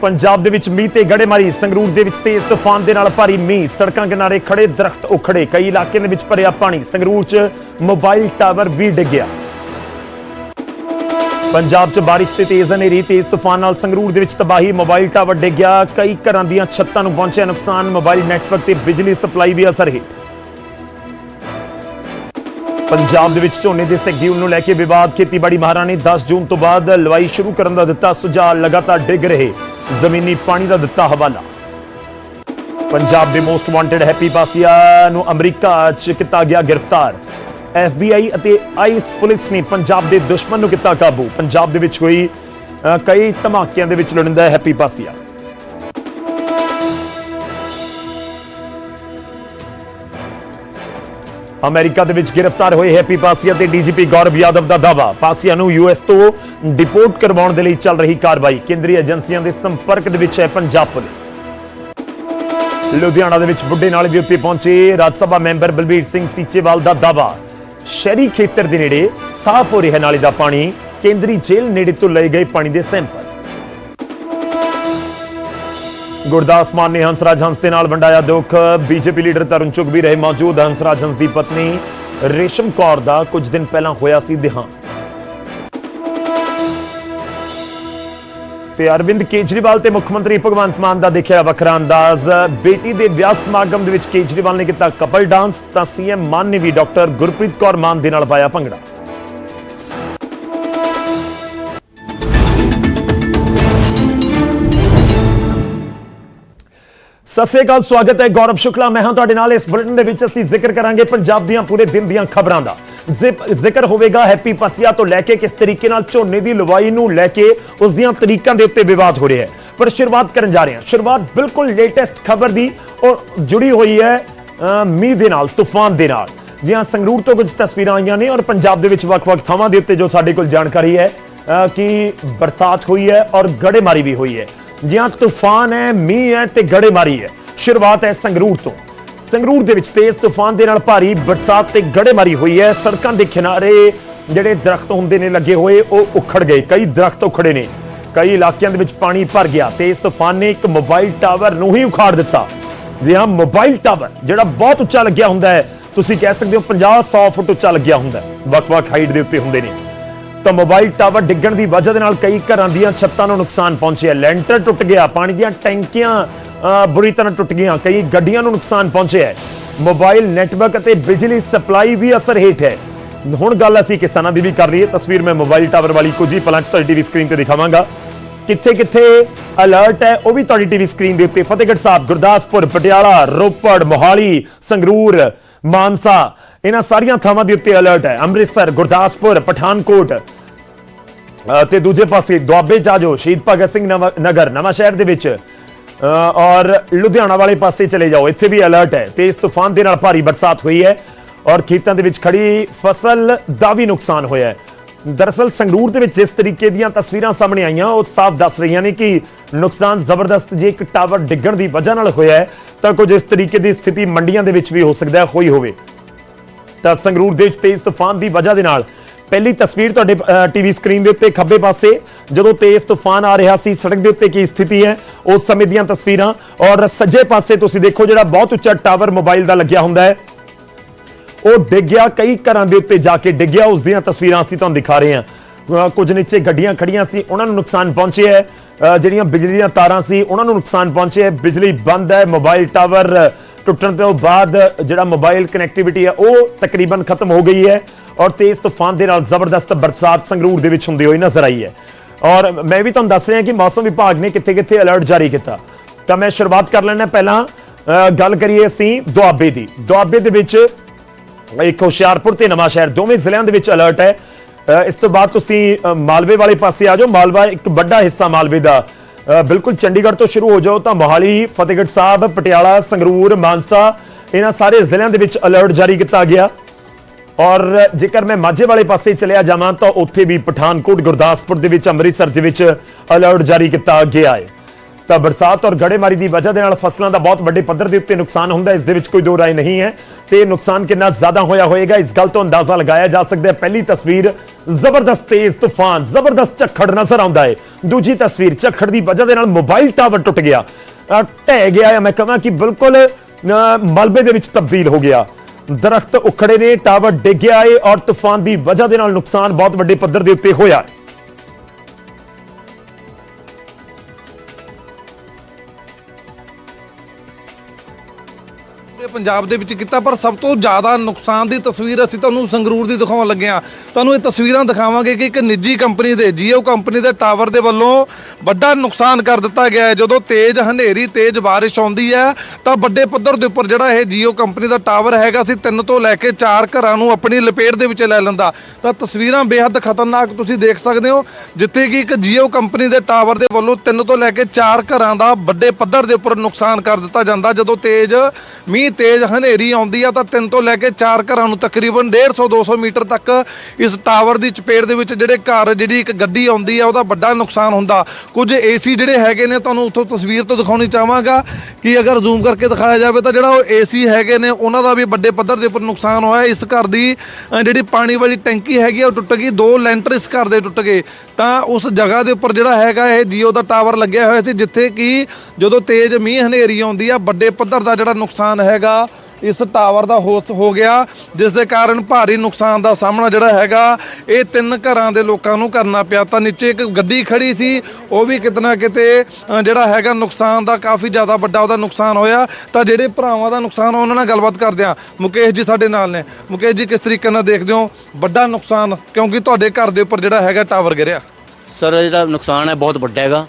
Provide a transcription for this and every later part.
ਪੰਜਾਬ ਦੇ ਵਿੱਚ ਮੀਂਹ ਤੇ ਗੜੇਮਾਰੀ, ਸੰਗਰੂਰ ਦੇ ਵਿੱਚ ਤੇਜ਼ ਤੂਫਾਨ ਦੇ ਨਾਲ ਭਾਰੀ ਮੀਂਹ, ਸੜਕਾਂ ਕਿਨਾਰੇ ਖੜੇ ਦਰਖਤ ਉਖੜੇ, ਕਈ ਇਲਾਕਿਆਂ ਦੇ ਵਿੱਚ ਭਰਿਆ ਪਾਣੀ, ਸੰਗਰੂਰ 'ਚ ਮੋਬਾਈਲ ਟਾਵਰ ਵੀ ਡਿੱਗਿਆ। ਪੰਜਾਬ 'ਚ ਬਾਰਿਸ਼ ਤੇ ਤੇਜ਼ ਹਨੇਰੀ, ਤੇਜ਼ ਤੂਫਾਨ ਨਾਲ ਸੰਗਰੂਰ ਦੇ ਵਿੱਚ ਤਬਾਹੀ ਮੋਬਾਈਲ ਟਾਵਰ ਡਿੱਗਿਆ, ਕਈ ਘਰਾਂ ਦੀਆਂ ਛੱਤਾਂ ਨੂੰ ਪਹੁੰਚਿਆ ਨੁਕਸਾਨ ਮੋਬਾਈਲ ਨੈਟਵਰਕ ਤੇ ਬਿਜਲੀ ਸਪਲਾਈ ਵੀ ਅਸਰ ਹੇਠ। ਪੰਜਾਬ ਦੇ ਵਿੱਚ ਝੋਨੇ ਦੇ ਸ਼ਡਿਊਲ ਨੂੰ ਲੈ ਕੇ ਵਿਵਾਦ, ਖੇਤੀਬਾੜੀ ਮਹਾਰਾ ਨੇ 10 ਜੂਨ ਤੋਂ ਬਾਅਦ ਲਵਾਈ ਸ਼ੁਰੂ ਕਰਨ ਦਾ ਦਿੱਤਾ ਸੁਝਾਅ, ਲਗਾਤਾਰ ਡਿੱਗ ਰਹੇ ਜ਼ਮੀਨੀ ਪਾਣੀ ਦਾ ਦਿੱਤਾ ਹਵਾਲਾ। ਪੰਜਾਬ ਦੇ ਮੋਸਟ ਵਾਂਟਡ ਹੈਪੀ ਪਾਸੀਆ ਨੂੰ ਅਮਰੀਕਾ 'ਚ ਕੀਤਾ ਗਿਆ ਗ੍ਰਿਫਤਾਰ। FBI ਅਤੇ ਆਈਸ ਪੁਲਿਸ ਨੇ ਪੰਜਾਬ ਦੇ ਦੁਸ਼ਮਣ ਨੂੰ ਕੀਤਾ ਕਾਬੂ। ਪੰਜਾਬ ਦੇ ਵਿੱਚ ਹੋਈ ਅ, ਕਈ ਧਮਾਕਿਆਂ ਦੇ ਵਿੱਚ ਲੜਿੰਦਾ ਹੈਪੀ ਪਾਸੀਆ ਅਮਰੀਕਾ ਦੇ ਵਿੱਚ ਗ੍ਰਿਫਤਾਰ ਹੋਏ ਹੈਪੀ ਪਾਸੀਆ ਤੇ ਡੀਜੀਪੀ ਗੌਰਵ ਯਾਦਵ ਦਾ ਦਾਵਾ ਪਾਸੀਆ ਨੂੰ ਯੂਐਸ ਤੋਂ ਡਿਪੋਰਟ ਕਰਵਾਉਣ ਦੇ ਲਈ ਚੱਲ ਰਹੀ ਕਾਰਵਾਈ। ਕੇਂਦਰੀ ਏਜੰਸੀਆਂ ਦੇ ਸੰਪਰਕ ਦੇ ਵਿੱਚ ਹੈ ਪੰਜਾਬ ਪੁਲਿਸ। ਲੁਧਿਆਣਾ ਦੇ ਵਿੱਚ ਬੁੱਢੇ ਨਾਲੇ ਦੇ ਉੱਤੇ ਪਹੁੰਚੇ ਰਾਜ ਸਭਾ ਮੈਂਬਰ ਬਲਬੀਰ ਸਿੰਘ ਸੀਚੇਵਾਲ ਦਾ ਦਾਵਾ ਸ਼ਹਿਰੀ ਖੇਤਰ ਦੇ ਨੇੜੇ ਸਾਫ਼ ਹੋ ਰਿਹਾ ਨਾਲੇ ਦਾ ਪਾਣੀ। ਕੇਂਦਰੀ ਜੇਲ੍ਹ ਨੇੜੇ ਤੋਂ ਲਏ ਗਏ ਪਾਣੀ ਦੇ ਸੈਂਪਲ। ਗੁਰਦਾਸ ਮਾਨ ਨੇ ਹੰਸਰਾਜ ਹੰਸ ਦੇ ਨਾਲ ਵੰਡਾਇਆ ਦੁੱਖ। ਬੀਜੇਪੀ ਲੀਡਰ ਤਰੁਣ ਚੁਗ ਵੀ ਰਹੇ ਮੌਜੂਦ। ਹੰਸਰਾਜ ਹੰਸ ਦੀ ਪਤਨੀ ਰੇਸ਼ਮ ਕੌਰ ਦਾ ਕੁਝ ਦਿਨ ਪਹਿਲਾਂ ਹੋਇਆ ਸੀ ਦੇਹਾਂਤ। ਤੇ ਅਰਵਿੰਦ ਕੇਜਰੀਵਾਲ ਤੇ ਮੁੱਖ ਮੰਤਰੀ ਭਗਵੰਤ ਮਾਨ ਦਾ ਦੇਖਿਆ ਵੱਖਰਾ ਅੰਦਾਜ਼। ਬੇਟੀ ਦੇ ਵਿਆਹ ਸਮਾਗਮ ਦੇ ਵਿੱਚ ਕੇਜਰੀਵਾਲ ਨੇ ਕੀਤਾ ਕਪਲ ਡਾਂਸ, ਤਾਂ ਸੀਐਮ ਮਾਨ ਨੇ ਵੀ ਡਾਕਟਰ ਗੁਰਪ੍ਰੀਤ ਕੌਰ ਮਾਨ ਦੇ ਨਾਲ ਪਾਇਆ ਭੰਗੜਾ। ਸਤਿ ਸ੍ਰੀ ਅਕਾਲ, ਸਵਾਗਤ ਹੈ ਗੌਰਵ ਸ਼ੁਕਲਾ। ਮੈਂ ਹਾਂ ਤੁਹਾਡੇ ਨਾਲ ਇਸ ਬੁਲੇਟਿਨ ਦੇ ਵਿੱਚ ਅਸੀਂ ਜ਼ਿਕਰ ਕਰਾਂਗੇ ਪੰਜਾਬ ਦੀਆਂ ਪੂਰੇ ਦਿਨ ਦੀਆਂ ਖਬਰਾਂ ਦਾ। ਜ਼ਿਪ- ਜ਼ਿਕਰ ਹੋਵੇਗਾ ਹੈਪੀ ਪਸੀਆ ਤੋਂ ਲੈ ਕੇ ਕਿਸ ਤਰੀਕੇ ਨਾਲ ਝੋਨੇ ਦੀ ਲਵਾਈ ਨੂੰ ਲੈ ਕੇ ਉਸ ਦੀਆਂ ਤਰੀਕਾਂ ਦੇ ਉੱਤੇ ਵਿਵਾਦ ਹੋ ਰਿਹਾ ਹੈ। ਪਰ ਸ਼ੁਰੂਆਤ ਕਰਨ ਜਾ ਰਹੇ ਹਾਂ। ਸ਼ੁਰੂਆਤ ਬਿਲਕੁਲ ਲੇਟੈਸਟ ਖਬਰ ਦੀ ਔਰ ਜੁੜੀ ਹੋਈ ਹੈ ਮੀਂਹ ਦੇ ਨਾਲ, ਤੂਫਾਨ ਦੇ ਨਾਲ। ਜੀ ਹਾਂ ਸੰਗਰੂਰ ਤੋਂ ਕੁਝ ਤਸਵੀਰਾਂ ਆਈਆਂ ਨੇ ਔਰ ਪੰਜਾਬ ਦੇ ਵਿੱਚ ਵੱਖ-ਵੱਖ ਥਾਵਾਂ ਦੇ ਉੱਤੇ ਜੋ ਸਾਡੇ ਕੋਲ ਜਾਣਕਾਰੀ ਹੈ ਕਿ ਬਰਸਾਤ ਹੋਈ ਹੈ ਔਰ ਗੜੇਮਾਰੀ ਵੀ ਹੋਈ ਹੈ। ਜੀ ਤੂਫਾਨ ਹੈ, ਮੀਂਹ ਹੈ ਤੇ ਗੜੇਮਾਰੀ ਹੈ। ਸ਼ੁਰੂਆਤ ਹੈ ਸੰਗਰੂਰ ਤੋਂ। ਸੰਗਰੂਰ ਦੇ ਵਿੱਚ ਤੇਜ਼ ਤੂਫਾਨ ਦੇ ਨਾਲ ਭਾਰੀ ਬਰਸਾਤ ਤੇ ਗੜੇਮਾਰੀ ਹੋਈ ਹੈ। ਸੜਕਾਂ ਦੇ ਕਿਨਾਰੇ ਜਿਹੜੇ ਦਰਖਤ ਹੁੰਦੇ ਨੇ ਲੱਗੇ ਹੋਏ, ਉਹ ਉਖੜ ਗਏ। ਕਈ ਦਰਖਤ ਉਖੜੇ ਨੇ। ਕਈ ਇਲਾਕਿਆਂ ਦੇ ਵਿੱਚ ਪਾਣੀ ਭਰ ਗਿਆ। ਤੇਜ਼ ਤੂਫਾਨ ਨੇ ਇੱਕ ਮੋਬਾਈਲ ਟਾਵਰ ਨੂੰ ਹੀ ਉਖਾੜ ਦਿੱਤਾ। ਜੀ ਹਾਂ ਮੋਬਾਈਲ ਟਾਵਰ, ਜਿਹੜਾ ਬਹੁਤ ਉੱਚਾ ਲੱਗਿਆ ਹੁੰਦਾ ਹੈ, ਤੁਸੀਂ ਕਹਿ ਸਕਦੇ ਹੋ 50 100 ਫੁੱਟ ਉੱਚਾ ਲੱਗਿਆ ਹੁੰਦਾ ਵੱਖ-ਵੱਖ ਹਾਈਟ ਦੇ ਉੱਤੇ ਹੁੰਦੇ ਨੇ। ਤਾਂ ਮੋਬਾਈਲ ਟਾਵਰ ਡਿੱਗਣ ਦੀ ਵਜ੍ਹਾ ਦੇ ਨਾਲ ਕਈ ਘਰਾਂ ਦੀਆਂ ਛੱਤਾਂ ਨੂੰ ਨੁਕਸਾਨ ਪਹੁੰਚਿਆ। ਲੈਂਟਰ ਟੁੱਟ ਗਿਆ, ਪਾਣੀ ਦੀਆਂ ਟੈਂਕੀਆਂ ਬੁਰੀ ਤਰ੍ਹਾਂ ਟੁੱਟ ਗਈਆਂ, ਕਈ ਗੱਡੀਆਂ ਨੂੰ ਨੁਕਸਾਨ ਪਹੁੰਚਿਆ ਮੋਬਾਈਲ ਨੈਟਵਰਕ ਅਤੇ ਬਿਜਲੀ ਸਪਲਾਈ ਵੀ ਅਸਰ ਹੇਠ ਹੈ। ਹੁਣ ਗੱਲ ਅਸੀਂ ਕਿਸਾਨਾਂ ਦੀ ਵੀ ਕਰ ਰਹੀ ਹੈ ਤਸਵੀਰ ਮੈਂ ਮੋਬਾਈਲ ਟਾਵਰ ਵਾਲੀ ਕੁਝ ਹੀ ਪਲਾਂ 'ਚ ਤੁਹਾਡੀ ਟੀਵੀ ਸਕਰੀਨ ਤੇ ਦਿਖਾਵਾਂਗਾ। ਕਿੱਥੇ ਕਿੱਥੇ ਅਲਰਟ ਹੈ, ਉਹ ਵੀ ਤੁਹਾਡੀ ਟੀਵੀ ਸਕਰੀਨ ਦੇ ਉੱਤੇ। ਫਤਿਹਗੜ੍ਹ ਸਾਹਿਬ, ਗੁਰਦਾਸਪੁਰ, ਪਟਿਆਲਾ, ਰੋਪੜ, ਮੋਹਾਲੀ, ਸੰਗਰੂਰ, ਮਾਨਸਾ। ਇਹਨਾਂ ਸਾਰੀਆਂ ਥਾਵਾਂ ਦੇ ਉੱਤੇ ਅਲਰਟ ਹੈ। ਅੰਮ੍ਰਿਤਸਰ ਗੁਰਦਾਸਪੁਰ ਪਠਾਨਕੋਟ ਅ, ਤੇ ਦੂਜੇ ਪਾਸੇ ਦੁਆਬੇ ਚ ਆ ਜਾਓ ਸ਼ਹੀਦ ਭਗਤ ਸਿੰਘ ਨਵਾਂ- ਨਗਰ ਨਵਾਂ ਸ਼ਹਿਰ ਦੇ ਵਿੱਚ ਔਰ ਲੁਧਿਆਣਾ ਵਾਲੇ ਪਾਸੇ ਚਲੇ ਜਾਓ। ਇੱਥੇ ਵੀ ਅਲਰਟ ਹੈ। ਤੇਜ਼ ਤੂਫਾਨ ਦੇ ਨਾਲ ਭਾਰੀ ਬਰਸਾਤ ਹੋਈ ਹੈ ਔਰ ਖੇਤਾਂ ਦੇ ਵਿੱਚ ਖੜੀ ਫਸਲ ਦਾ ਵੀ ਨੁਕਸਾਨ ਹੋਇਆ ਹੈ। ਦਰਅਸਲ ਸੰਗਰੂਰ ਦੇ ਵਿੱਚ ਜਿਸ ਤਰੀਕੇ ਦੀਆਂ ਤਸਵੀਰਾਂ ਸਾਹਮਣੇ ਆਈਆਂ ਉਹ ਸਾਫ਼ ਦੱਸ ਰਹੀਆਂ ਨੇ ਕਿ ਨੁਕਸਾਨ ਜ਼ਬਰਦਸਤ ਜੇ ਇੱਕ ਟਾਵਰ ਡਿੱਗਣ ਦੀ ਵਜ੍ਹਾ ਨਾਲ ਹੋਇਆ ਹੈ ਤਾਂ ਕੁਝ ਇਸ ਤਰੀਕੇ ਦੀ ਸਥਿਤੀ ਮੰਡੀਆਂ ਦੇ ਵਿੱਚ ਵੀ ਹੋ ਸਕਦਾ ਹੈ ਹੋਈ ਹੋਵੇ। ਤਾਂ ਸੰਗਰੂਰ ਦੇ ਵਿੱਚ ਤੇਜ਼ ਤੂਫਾਨ ਦੀ ਵਜ੍ਹਾ ਦੇ ਨਾਲ ਪਹਿਲੀ ਤਸਵੀਰ ਤੁਹਾਡੇ ਟੀਵੀ ਸਕਰੀਨ ਦੇ ਉੱਤੇ ਖੱਬੇ ਪਾਸੇ, ਜਦੋਂ ਤੇਜ਼ ਤੂਫਾਨ ਆ ਰਿਹਾ ਸੀ, ਸੜਕ ਦੇ ਉੱਤੇ ਕੀ ਸਥਿਤੀ ਹੈ, ਉਸ ਸਮੇਂ ਦੀਆਂ ਤਸਵੀਰਾਂ। ਔਰ ਸੱਜੇ ਪਾਸੇ ਤੁਸੀਂ ਦੇਖੋ ਜਿਹੜਾ ਬਹੁਤ ਉੱਚਾ ਟਾਵਰ ਮੋਬਾਈਲ ਦਾ ਲੱਗਿਆ ਹੁੰਦਾ ਹੈ। ਉਹ ਡਿੱਗ ਗਿਆ, ਕਈ ਘਰਾਂ ਦੇ ਉੱਤੇ ਜਾ ਕੇ ਡਿੱਗਿਆ ਉਸ ਦੀਆਂ ਤਸਵੀਰਾਂ ਅਸੀਂ ਤੁਹਾਨੂੰ ਦਿਖਾ ਰਹੇ ਹਾਂ। ਕੁਝ ਨੀਚੇ ਗੱਡੀਆਂ ਖੜੀਆਂ ਸੀ, ਉਹਨਾਂ ਨੂੰ ਨੁਕਸਾਨ ਪਹੁੰਚਿਆ ਹੈ। ਜਿਹੜੀਆਂ ਬਿਜਲੀ ਦੀਆਂ ਤਾਰਾਂ ਸੀ, ਉਹਨਾਂ ਨੂੰ ਨੁਕਸਾਨ ਪਹੁੰਚਿਆ ਹੈ। ਬਿਜਲੀ ਬੰਦ ਹੈ, ਮੋਬਾਈਲ ਟਾਵਰ ਟੁੱਟਣ ਤੋਂ ਬਾਅਦ ਜਿਹੜਾ ਮੋਬਾਈਲ ਕਨੈਕਟੀਵਿਟੀ ਹੈ, ਉਹ ਤਕਰੀਬਨ ਖਤਮ ਹੋ ਗਈ ਹੈ ਔਰ ਤੇਜ਼ ਤੂਫਾਨ ਦੇ ਨਾਲ ਜ਼ਬਰਦਸਤ ਬਰਸਾਤ ਸੰਗਰੂਰ ਦੇ ਵਿੱਚ ਹੁੰਦੀ ਹੋਈ ਨਜ਼ਰ ਆਈ ਹੈ। ਔਰ ਮੈਂ ਵੀ ਤੁਹਾਨੂੰ ਦੱਸ ਰਿਹਾ ਕਿ ਮੌਸਮ ਵਿਭਾਗ ਨੇ ਕਿੱਥੇ-ਕਿੱਥੇ ਅਲਰਟ ਜਾਰੀ ਕੀਤਾ। ਤਾਂ ਮੈਂ ਸ਼ੁਰੂਆਤ ਕਰ ਲੈਣਾ ਪਹਿਲਾਂ ਗੱਲ ਕਰੀਏ ਅਸੀਂ ਦੁਆਬੇ ਦੀ। ਦੁਆਬੇ ਦੇ ਵਿੱਚ ਇੱਕ ਹੁਸ਼ਿਆਰਪੁਰ ਤੇ ਨਵਾਂ ਸ਼ਹਿਰ, ਦੋਵੇਂ ਜ਼ਿਲ੍ਹਿਆਂ ਦੇ ਵਿੱਚ ਅਲਰਟ ਹੈ। ਇਸ ਤੋਂ ਬਾਅਦ ਤੁਸੀਂ ਮਾਲਵੇ ਵਾਲੇ ਪਾਸੇ ਆ ਜਾਓ। ਮਾਲਵਾ ਇੱਕ ਵੱਡਾ ਹਿੱਸਾ ਮਾਲਵੇ ਦਾ ਬਿਲਕੁਲ ਚੰਡੀਗੜ੍ਹ ਤੋਂ ਸ਼ੁਰੂ ਹੋ ਜਾਓ ਤਾਂ ਮੋਹਾਲੀ, ਫਤਿਹਗੜ੍ਹ ਸਾਹਿਬ, ਪਟਿਆਲਾ, ਸੰਗਰੂਰ, ਮਾਨਸਾ, ਇਹਨਾਂ ਸਾਰੇ ਜ਼ਿਲ੍ਹਿਆਂ ਦੇ ਵਿੱਚ ਅਲਰਟ ਜਾਰੀ ਕੀਤਾ ਗਿਆ। ਔਰ ਜੇਕਰ ਮੈਂ ਮਾਝੇ ਵਾਲੇ ਪਾਸੇ ਚਲਿਆ ਜਾਵਾਂ ਤਾਂ ਉੱਥੇ ਵੀ ਪਠਾਨਕੋਟ, ਗੁਰਦਾਸਪੁਰ ਦੇ ਵਿੱਚ, ਅੰਮ੍ਰਿਤਸਰ ਦੇ ਵਿੱਚ ਅਲਰਟ ਜਾਰੀ ਕੀਤਾ ਗਿਆ ਹੈ। ਤਾਂ ਬਰਸਾਤ ਔਰ ਗੜੇਮਾਰੀ ਦੀ ਵਜ੍ਹਾ ਦੇ ਨਾਲ ਫਸਲਾਂ ਦਾ ਬਹੁਤ ਵੱਡੇ ਪੱਧਰ ਦੇ ਉੱਤੇ ਨੁਕਸਾਨ ਹੁੰਦਾ ਇਸ ਦੇ ਵਿੱਚ ਕੋਈ ਦੋ ਰਾਏ ਨਹੀਂ ਹੈ। ਤੇ ਨੁਕਸਾਨ ਕਿੰਨਾ ਜ਼ਿਆਦਾ ਹੋਇਆ ਹੋਏਗਾ, ਇਸ ਗੱਲ ਤੋਂ ਅੰਦਾਜ਼ਾ ਲਗਾਇਆ ਜਾ ਸਕਦਾ ਹੈ। ਪਹਿਲੀ ਤਸਵੀਰ ਜ਼ਬਰਦਸਤ ਤੇਜ਼ ਤੂਫਾਨ ਜ਼ਬਰਦਸਤ ਝੱਖੜ ਨਜ਼ਰ ਆਉਂਦਾ ਹੈ ਦੂਜੀ ਤਸਵੀਰ ਝੱਖੜ ਦੀ ਵਜ੍ਹਾ ਦੇ ਨਾਲ ਮੋਬਾਈਲ ਟਾਵਰ ਟੁੱਟ ਗਿਆ। ਢਹਿ ਗਿਆ ਹੈ ਮੈਂ ਕਹਾਂ ਕਿ ਬਿਲਕੁਲ ਅਹ, ਮਲਬੇ ਦੇ ਵਿੱਚ ਤਬਦੀਲ ਹੋ ਗਿਆ। ਦਰਖਤ ਉਖੜੇ ਨੇ ਟਾਵਰ ਡਿੱਗਿਆ ਏ ਔਰ ਤੂਫਾਨ ਦੀ ਵਜ੍ਹਾ ਦੇ ਨਾਲ ਨੁਕਸਾਨ ਬਹੁਤ ਵੱਡੇ ਪੱਧਰ ਦੇ ਉੱਤੇ ਹੋਇਆ। ਹੈ ਪੂਰੇ ਪੰਜਾਬ ਦੇ ਵਿੱਚ ਕੀਤਾ, ਪਰ ਸਭ ਤੋਂ ਜ਼ਿਆਦਾ ਨੁਕਸਾਨ ਦੀ ਤਸਵੀਰ ਅਸੀਂ ਤੁਹਾਨੂੰ ਸੰਗਰੂਰ ਦੀ ਦਿਖਾਉਣ ਲੱਗੇ ਹਾਂ। ਤੁਹਾਨੂੰ ਇਹ ਤਸਵੀਰਾਂ ਦਿਖਾਵਾਂਗੇ ਕਿ ਇੱਕ ਨਿੱਜੀ ਕੰਪਨੀ ਦੇ, ਜੀਓ ਕੰਪਨੀ ਦੇ ਟਾਵਰ ਦੇ ਵੱਲੋਂ ਵੱਡਾ ਨੁਕਸਾਨ ਕਰ ਦਿੱਤਾ ਗਿਆ ਹੈ। ਜਦੋਂ ਤੇਜ਼ ਹਨੇਰੀ, ਤੇਜ਼ ਬਾਰਿਸ਼ ਆਉਂਦੀ ਹੈ, ਤਾਂ ਵੱਡੇ ਪੱਧਰ ਦੇ ਉੱਪਰ ਜਿਹੜਾ ਇਹ ਜੀਓ ਕੰਪਨੀ ਦਾ ਟਾਵਰ ਹੈਗਾ ਸੀ ਤਿੰਨ ਤੋਂ ਲੈ ਕੇ ਚਾਰ ਘਰਾਂ ਨੂੰ ਆਪਣੀ ਲਪੇਟ ਦੇ ਵਿੱਚ ਲੈ ਲੈਂਦਾ। ਤਾਂ ਤਸਵੀਰਾਂ ਬੇਹੱਦ ਖਤਰਨਾਕ ਤੁਸੀਂ ਦੇਖ ਸਕਦੇ ਹੋ, ਜਿੱਥੇ ਕਿ ਇੱਕ ਜੀਓ ਕੰਪਨੀ ਦੇ ਟਾਵਰ ਦੇ ਵੱਲੋਂ ਤਿੰਨ ਤੋਂ ਲੈ ਕੇ ਚਾਰ ਘਰਾਂ ਦਾ ਵੱਡੇ ਪੱਧਰ ਦੇ ਉੱਪਰ ਨੁਕਸਾਨ ਕਰ ਦਿੱਤਾ ਜਾਂਦਾ। ਜਦੋਂ ਤੇਜ਼ ਮੀਂਹ ਤੇਜ਼ ਹਨੇਰੀ ਆਉਂਦੀ ਆ ਤਾਂ ਤਿੰਨ ਤੋਂ ਲੈ ਕੇ ਚਾਰ ਘਰਾਂ ਨੂੰ ਤਕਰੀਬਨ 150 200 ਮੀਟਰ ਤੱਕ ਇਸ ਟਾਵਰ ਦੀ ਚਪੇੜ ਦੇ ਵਿੱਚ ਜਿਹੜੇ ਘਰ, ਜਿਹੜੀ ਇੱਕ ਗੱਡੀ ਆਉਂਦੀ ਆ, ਉਹਦਾ ਵੱਡਾ ਨੁਕਸਾਨ ਹੁੰਦਾ। ਕੁਝ ਏਸੀ ਜਿਹੜੇ ਹੈਗੇ ਨੇ, ਤੁਹਾਨੂੰ ਉੱਥੋਂ ਤਸਵੀਰ ਤੋਂ ਦਿਖਾਉਣੀ ਚਾਹਾਂਗਾ ਕਿ ਅਗਰ ਜ਼ੂਮ ਕਰਕੇ ਦਿਖਾਇਆ ਜਾਵੇ ਤਾਂ ਜਿਹੜਾ ਉਹ ਏਸੀ ਹੈਗੇ ਨੇ, ਉਹਨਾਂ ਦਾ ਵੀ ਵੱਡੇ ਪੱਧਰ ਦੇ ਉੱਪਰ ਨੁਕਸਾਨ ਹੋਇਆ। ਇਸ ਘਰ ਦੀ ਜਿਹੜੀ ਪਾਣੀ ਵਾਲੀ ਟੈਂਕੀ ਹੈਗੀ ਆ, ਉਹ ਟੁੱਟ ਗਈ। ਦੋ ਲੈਂਟਰ ਇਸ ਘਰ ਦੇ ਟੁੱਟ ਗਏ। ਤਾਂ ਉਸ ਜਗ੍ਹਾ ਦੇ ਉੱਪਰ ਜਿਹੜਾ ਹੈਗਾ, ਇਹ ਜੀਓ ਦਾ ਟਾਵਰ ਲੱਗਿਆ ਹੋਇਆ ਸੀ, ਜਿੱਥੇ ਕਿ ਜਦੋਂ ਤੇਜ਼ ਮੀਂਹ ਹਨੇਰੀ ਆਉਂਦੀ ਆ, ਵੱਡੇ ਪੱਧਰ ਦਾ ਜਿਹੜਾ ਨੁਕਸਾਨ ਹੈਗਾ, ਇਸ ਟਾਵਰ ਦਾ ਹੋਸ ਹੋ ਗਿਆ ਜਿਸ ਦੇ ਕਾਰਨ ਭਾਰੀ ਨੁਕਸਾਨ ਦਾ ਸਾਹਮਣਾ ਜਿਹੜਾ ਹੈਗਾ, ਇਹ ਤਿੰਨ ਘਰਾਂ ਦੇ ਲੋਕਾਂ ਨੂੰ ਕਰਨਾ ਪਿਆ। ਤਾਂ ਨੀਚੇ ਇੱਕ ਗੱਡੀ ਖੜੀ ਸੀ, ਉਹ ਵੀ ਕਿਤਨਾ ਕਿਤੇ ਜਿਹੜਾ ਹੈਗਾ ਨੁਕਸਾਨ ਦਾ ਕਾਫੀ ਜ਼ਿਆਦਾ ਵੱਡਾ ਉਹਦਾ ਨੁਕਸਾਨ ਹੋਇਆ। ਤਾਂ ਜਿਹੜੇ ਭਰਾਵਾਂ ਦਾ ਨੁਕਸਾਨ ਉਹਨਾਂ ਨਾਲ ਗੱਲਬਾਤ ਕਰਦੇ ਆ ਮੁਕੇਸ਼ ਜੀ ਸਾਡੇ ਨਾਲ ਨੇ। ਮੁਕੇਸ਼ ਜੀ, ਕਿਸ ਤਰੀਕੇ ਨਾਲ ਦੇਖਦੇ ਹੋ? ਵੱਡਾ ਨੁਕਸਾਨ, ਕਿਉਂਕਿ ਤੁਹਾਡੇ ਘਰ ਦੇ ਉੱਪਰ ਜਿਹੜਾ ਹੈਗਾ ਟਾਵਰ ਗਿਰਿਆ। ਸਰ ਜਿਹੜਾ ਨੁਕਸਾਨ ਹੈ, ਬਹੁਤ ਵੱਡਾ ਹੈਗਾ।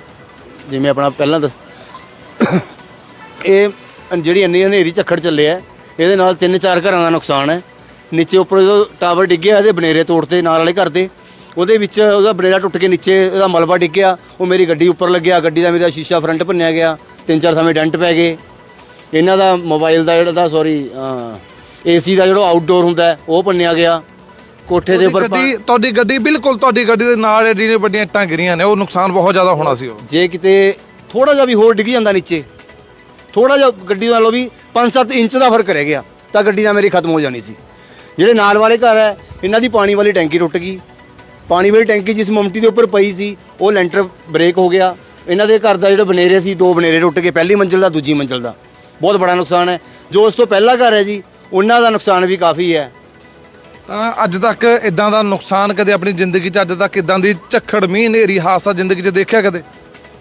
ਜਿਵੇਂ ਆਪਣਾ ਪਹਿਲਾਂ ਦੱਸ ਇਹ ਜਿਹੜੀ ਇੰਨੀ ਹਨੇਰੀ ਝੱਖੜ ਚੱਲਿਆ ਇਹਦੇ ਨਾਲ ਤਿੰਨ ਚਾਰ ਘਰਾਂ ਦਾ ਨੁਕਸਾਨ ਹੈ। ਨੀਚੇ ਉੱਪਰ ਜਦੋਂ ਟਾਵਰ ਡਿੱਗਿਆ ਇਹਦੇ ਬਨੇਰੇ ਤੋੜਤੇ ਨਾਲ ਵਾਲੇ ਘਰ ਦੇ। ਉਹਦੇ ਵਿੱਚ ਉਹਦਾ ਬਨੇਰਾ ਟੁੱਟ ਕੇ ਨੀਚੇ ਉਹਦਾ ਮਲਬਾ ਡਿੱਗਿਆ ਉਹ ਮੇਰੀ ਗੱਡੀ ਉੱਪਰ ਲੱਗਿਆ ਗੱਡੀ ਦਾ ਮੇਰਾ ਸ਼ੀਸ਼ਾ ਫਰੰਟ ਭੰਨਿਆ ਗਿਆ ਤਿੰਨ ਚਾਰ ਸਮੇਂ ਡੈਂਟ ਪੈ ਗਏ। ਇਹਨਾਂ ਦਾ ਮੋਬਾਈਲ ਦਾ ਜਿਹੜਾ ਦਾ ਸੌਰੀ ਏਸੀ ਦਾ ਜਿਹੜਾ ਆਊਟਡੋਰ ਹੁੰਦਾ ਉਹ ਭੰਨਿਆ ਗਿਆ। ਕੋਠੇ ਦੇ ਉੱਪਰ ਗੱਡੀ ਤੁਹਾਡੀ ਗੱਡੀ ਬਿਲਕੁਲ ਤੁਹਾਡੀ ਗੱਡੀ ਦੇ ਨਾਲ ਐਡੀਆਂ ਵੱਡੀਆਂ ਇੱਟਾਂ ਗਿਰੀਆਂ ਨੇ ਉਹ ਨੁਕਸਾਨ ਬਹੁਤ ਜ਼ਿਆਦਾ ਹੋਣਾ ਸੀ ਉਹ। ਜੇ ਕਿਤੇ ਥੋੜਾ ਜਿਹਾ ਵੀ ਹੋਰ ਡਿੱਗ ਜਾਂਦਾ ਨੀਚੇ ਥੋੜਾ ਜਿਹਾ ਗੱਡੀ ਨਾਲੋਂ ਵੀ 5-7 ਇੰਚ ਦਾ ਫ਼ਰਕ ਰਹਿ ਗਿਆ, ਤਾਂ ਗੱਡੀ ਨਾਲ ਮੇਰੀ ਖਤਮ ਹੋ ਜਾਣੀ ਸੀ। ਜਿਹੜੇ ਨਾਲ ਵਾਲੇ ਘਰ ਹੈ, ਇਹਨਾਂ ਦੀ ਪਾਣੀ ਵਾਲੀ ਟੈਂਕੀ ਟੁੱਟ ਗਈ। ਪਾਣੀ ਵਾਲੀ ਟੈਂਕੀ ਜਿਸ ਮਮਟੀ ਦੇ ਉੱਪਰ ਪਈ ਸੀ, ਉਹ ਲੈਂਟਰ ਬ੍ਰੇਕ ਹੋ ਗਿਆ। ਇਹਨਾਂ ਦੇ ਘਰ ਦਾ ਜਿਹੜਾ ਬਨੇਰੇ ਸੀ, ਦੋ ਬਨੇਰੇ ਟੁੱਟ ਗਏ, ਪਹਿਲੀ ਮੰਜ਼ਿਲ ਦਾ, ਦੂਜੀ ਮੰਜ਼ਿਲ ਦਾ। ਬਹੁਤ ਬੜਾ ਨੁਕਸਾਨ ਹੈ। ਜੋ ਉਸ ਤੋਂ ਪਹਿਲਾ ਘਰ ਹੈ ਜੀ, ਉਹਨਾਂ ਦਾ ਨੁਕਸਾਨ ਵੀ ਕਾਫੀ ਹੈ। ਤਾਂ ਅੱਜ ਤੱਕ ਇਦਾਂ ਦਾ ਨੁਕਸਾਨ ਕਦੇ ਆਪਣੀ ਜ਼ਿੰਦਗੀ 'ਚ, ਅੱਜ ਤੱਕ ਇਦਾਂ ਦੀ ਝੱਖੜ ਮੀਂਹ ਹਨੇਰੀ ਹਾਦਸਾ ਜ਼ਿੰਦਗੀ 'ਚ ਦੇਖਿਆ ਕਦੇ?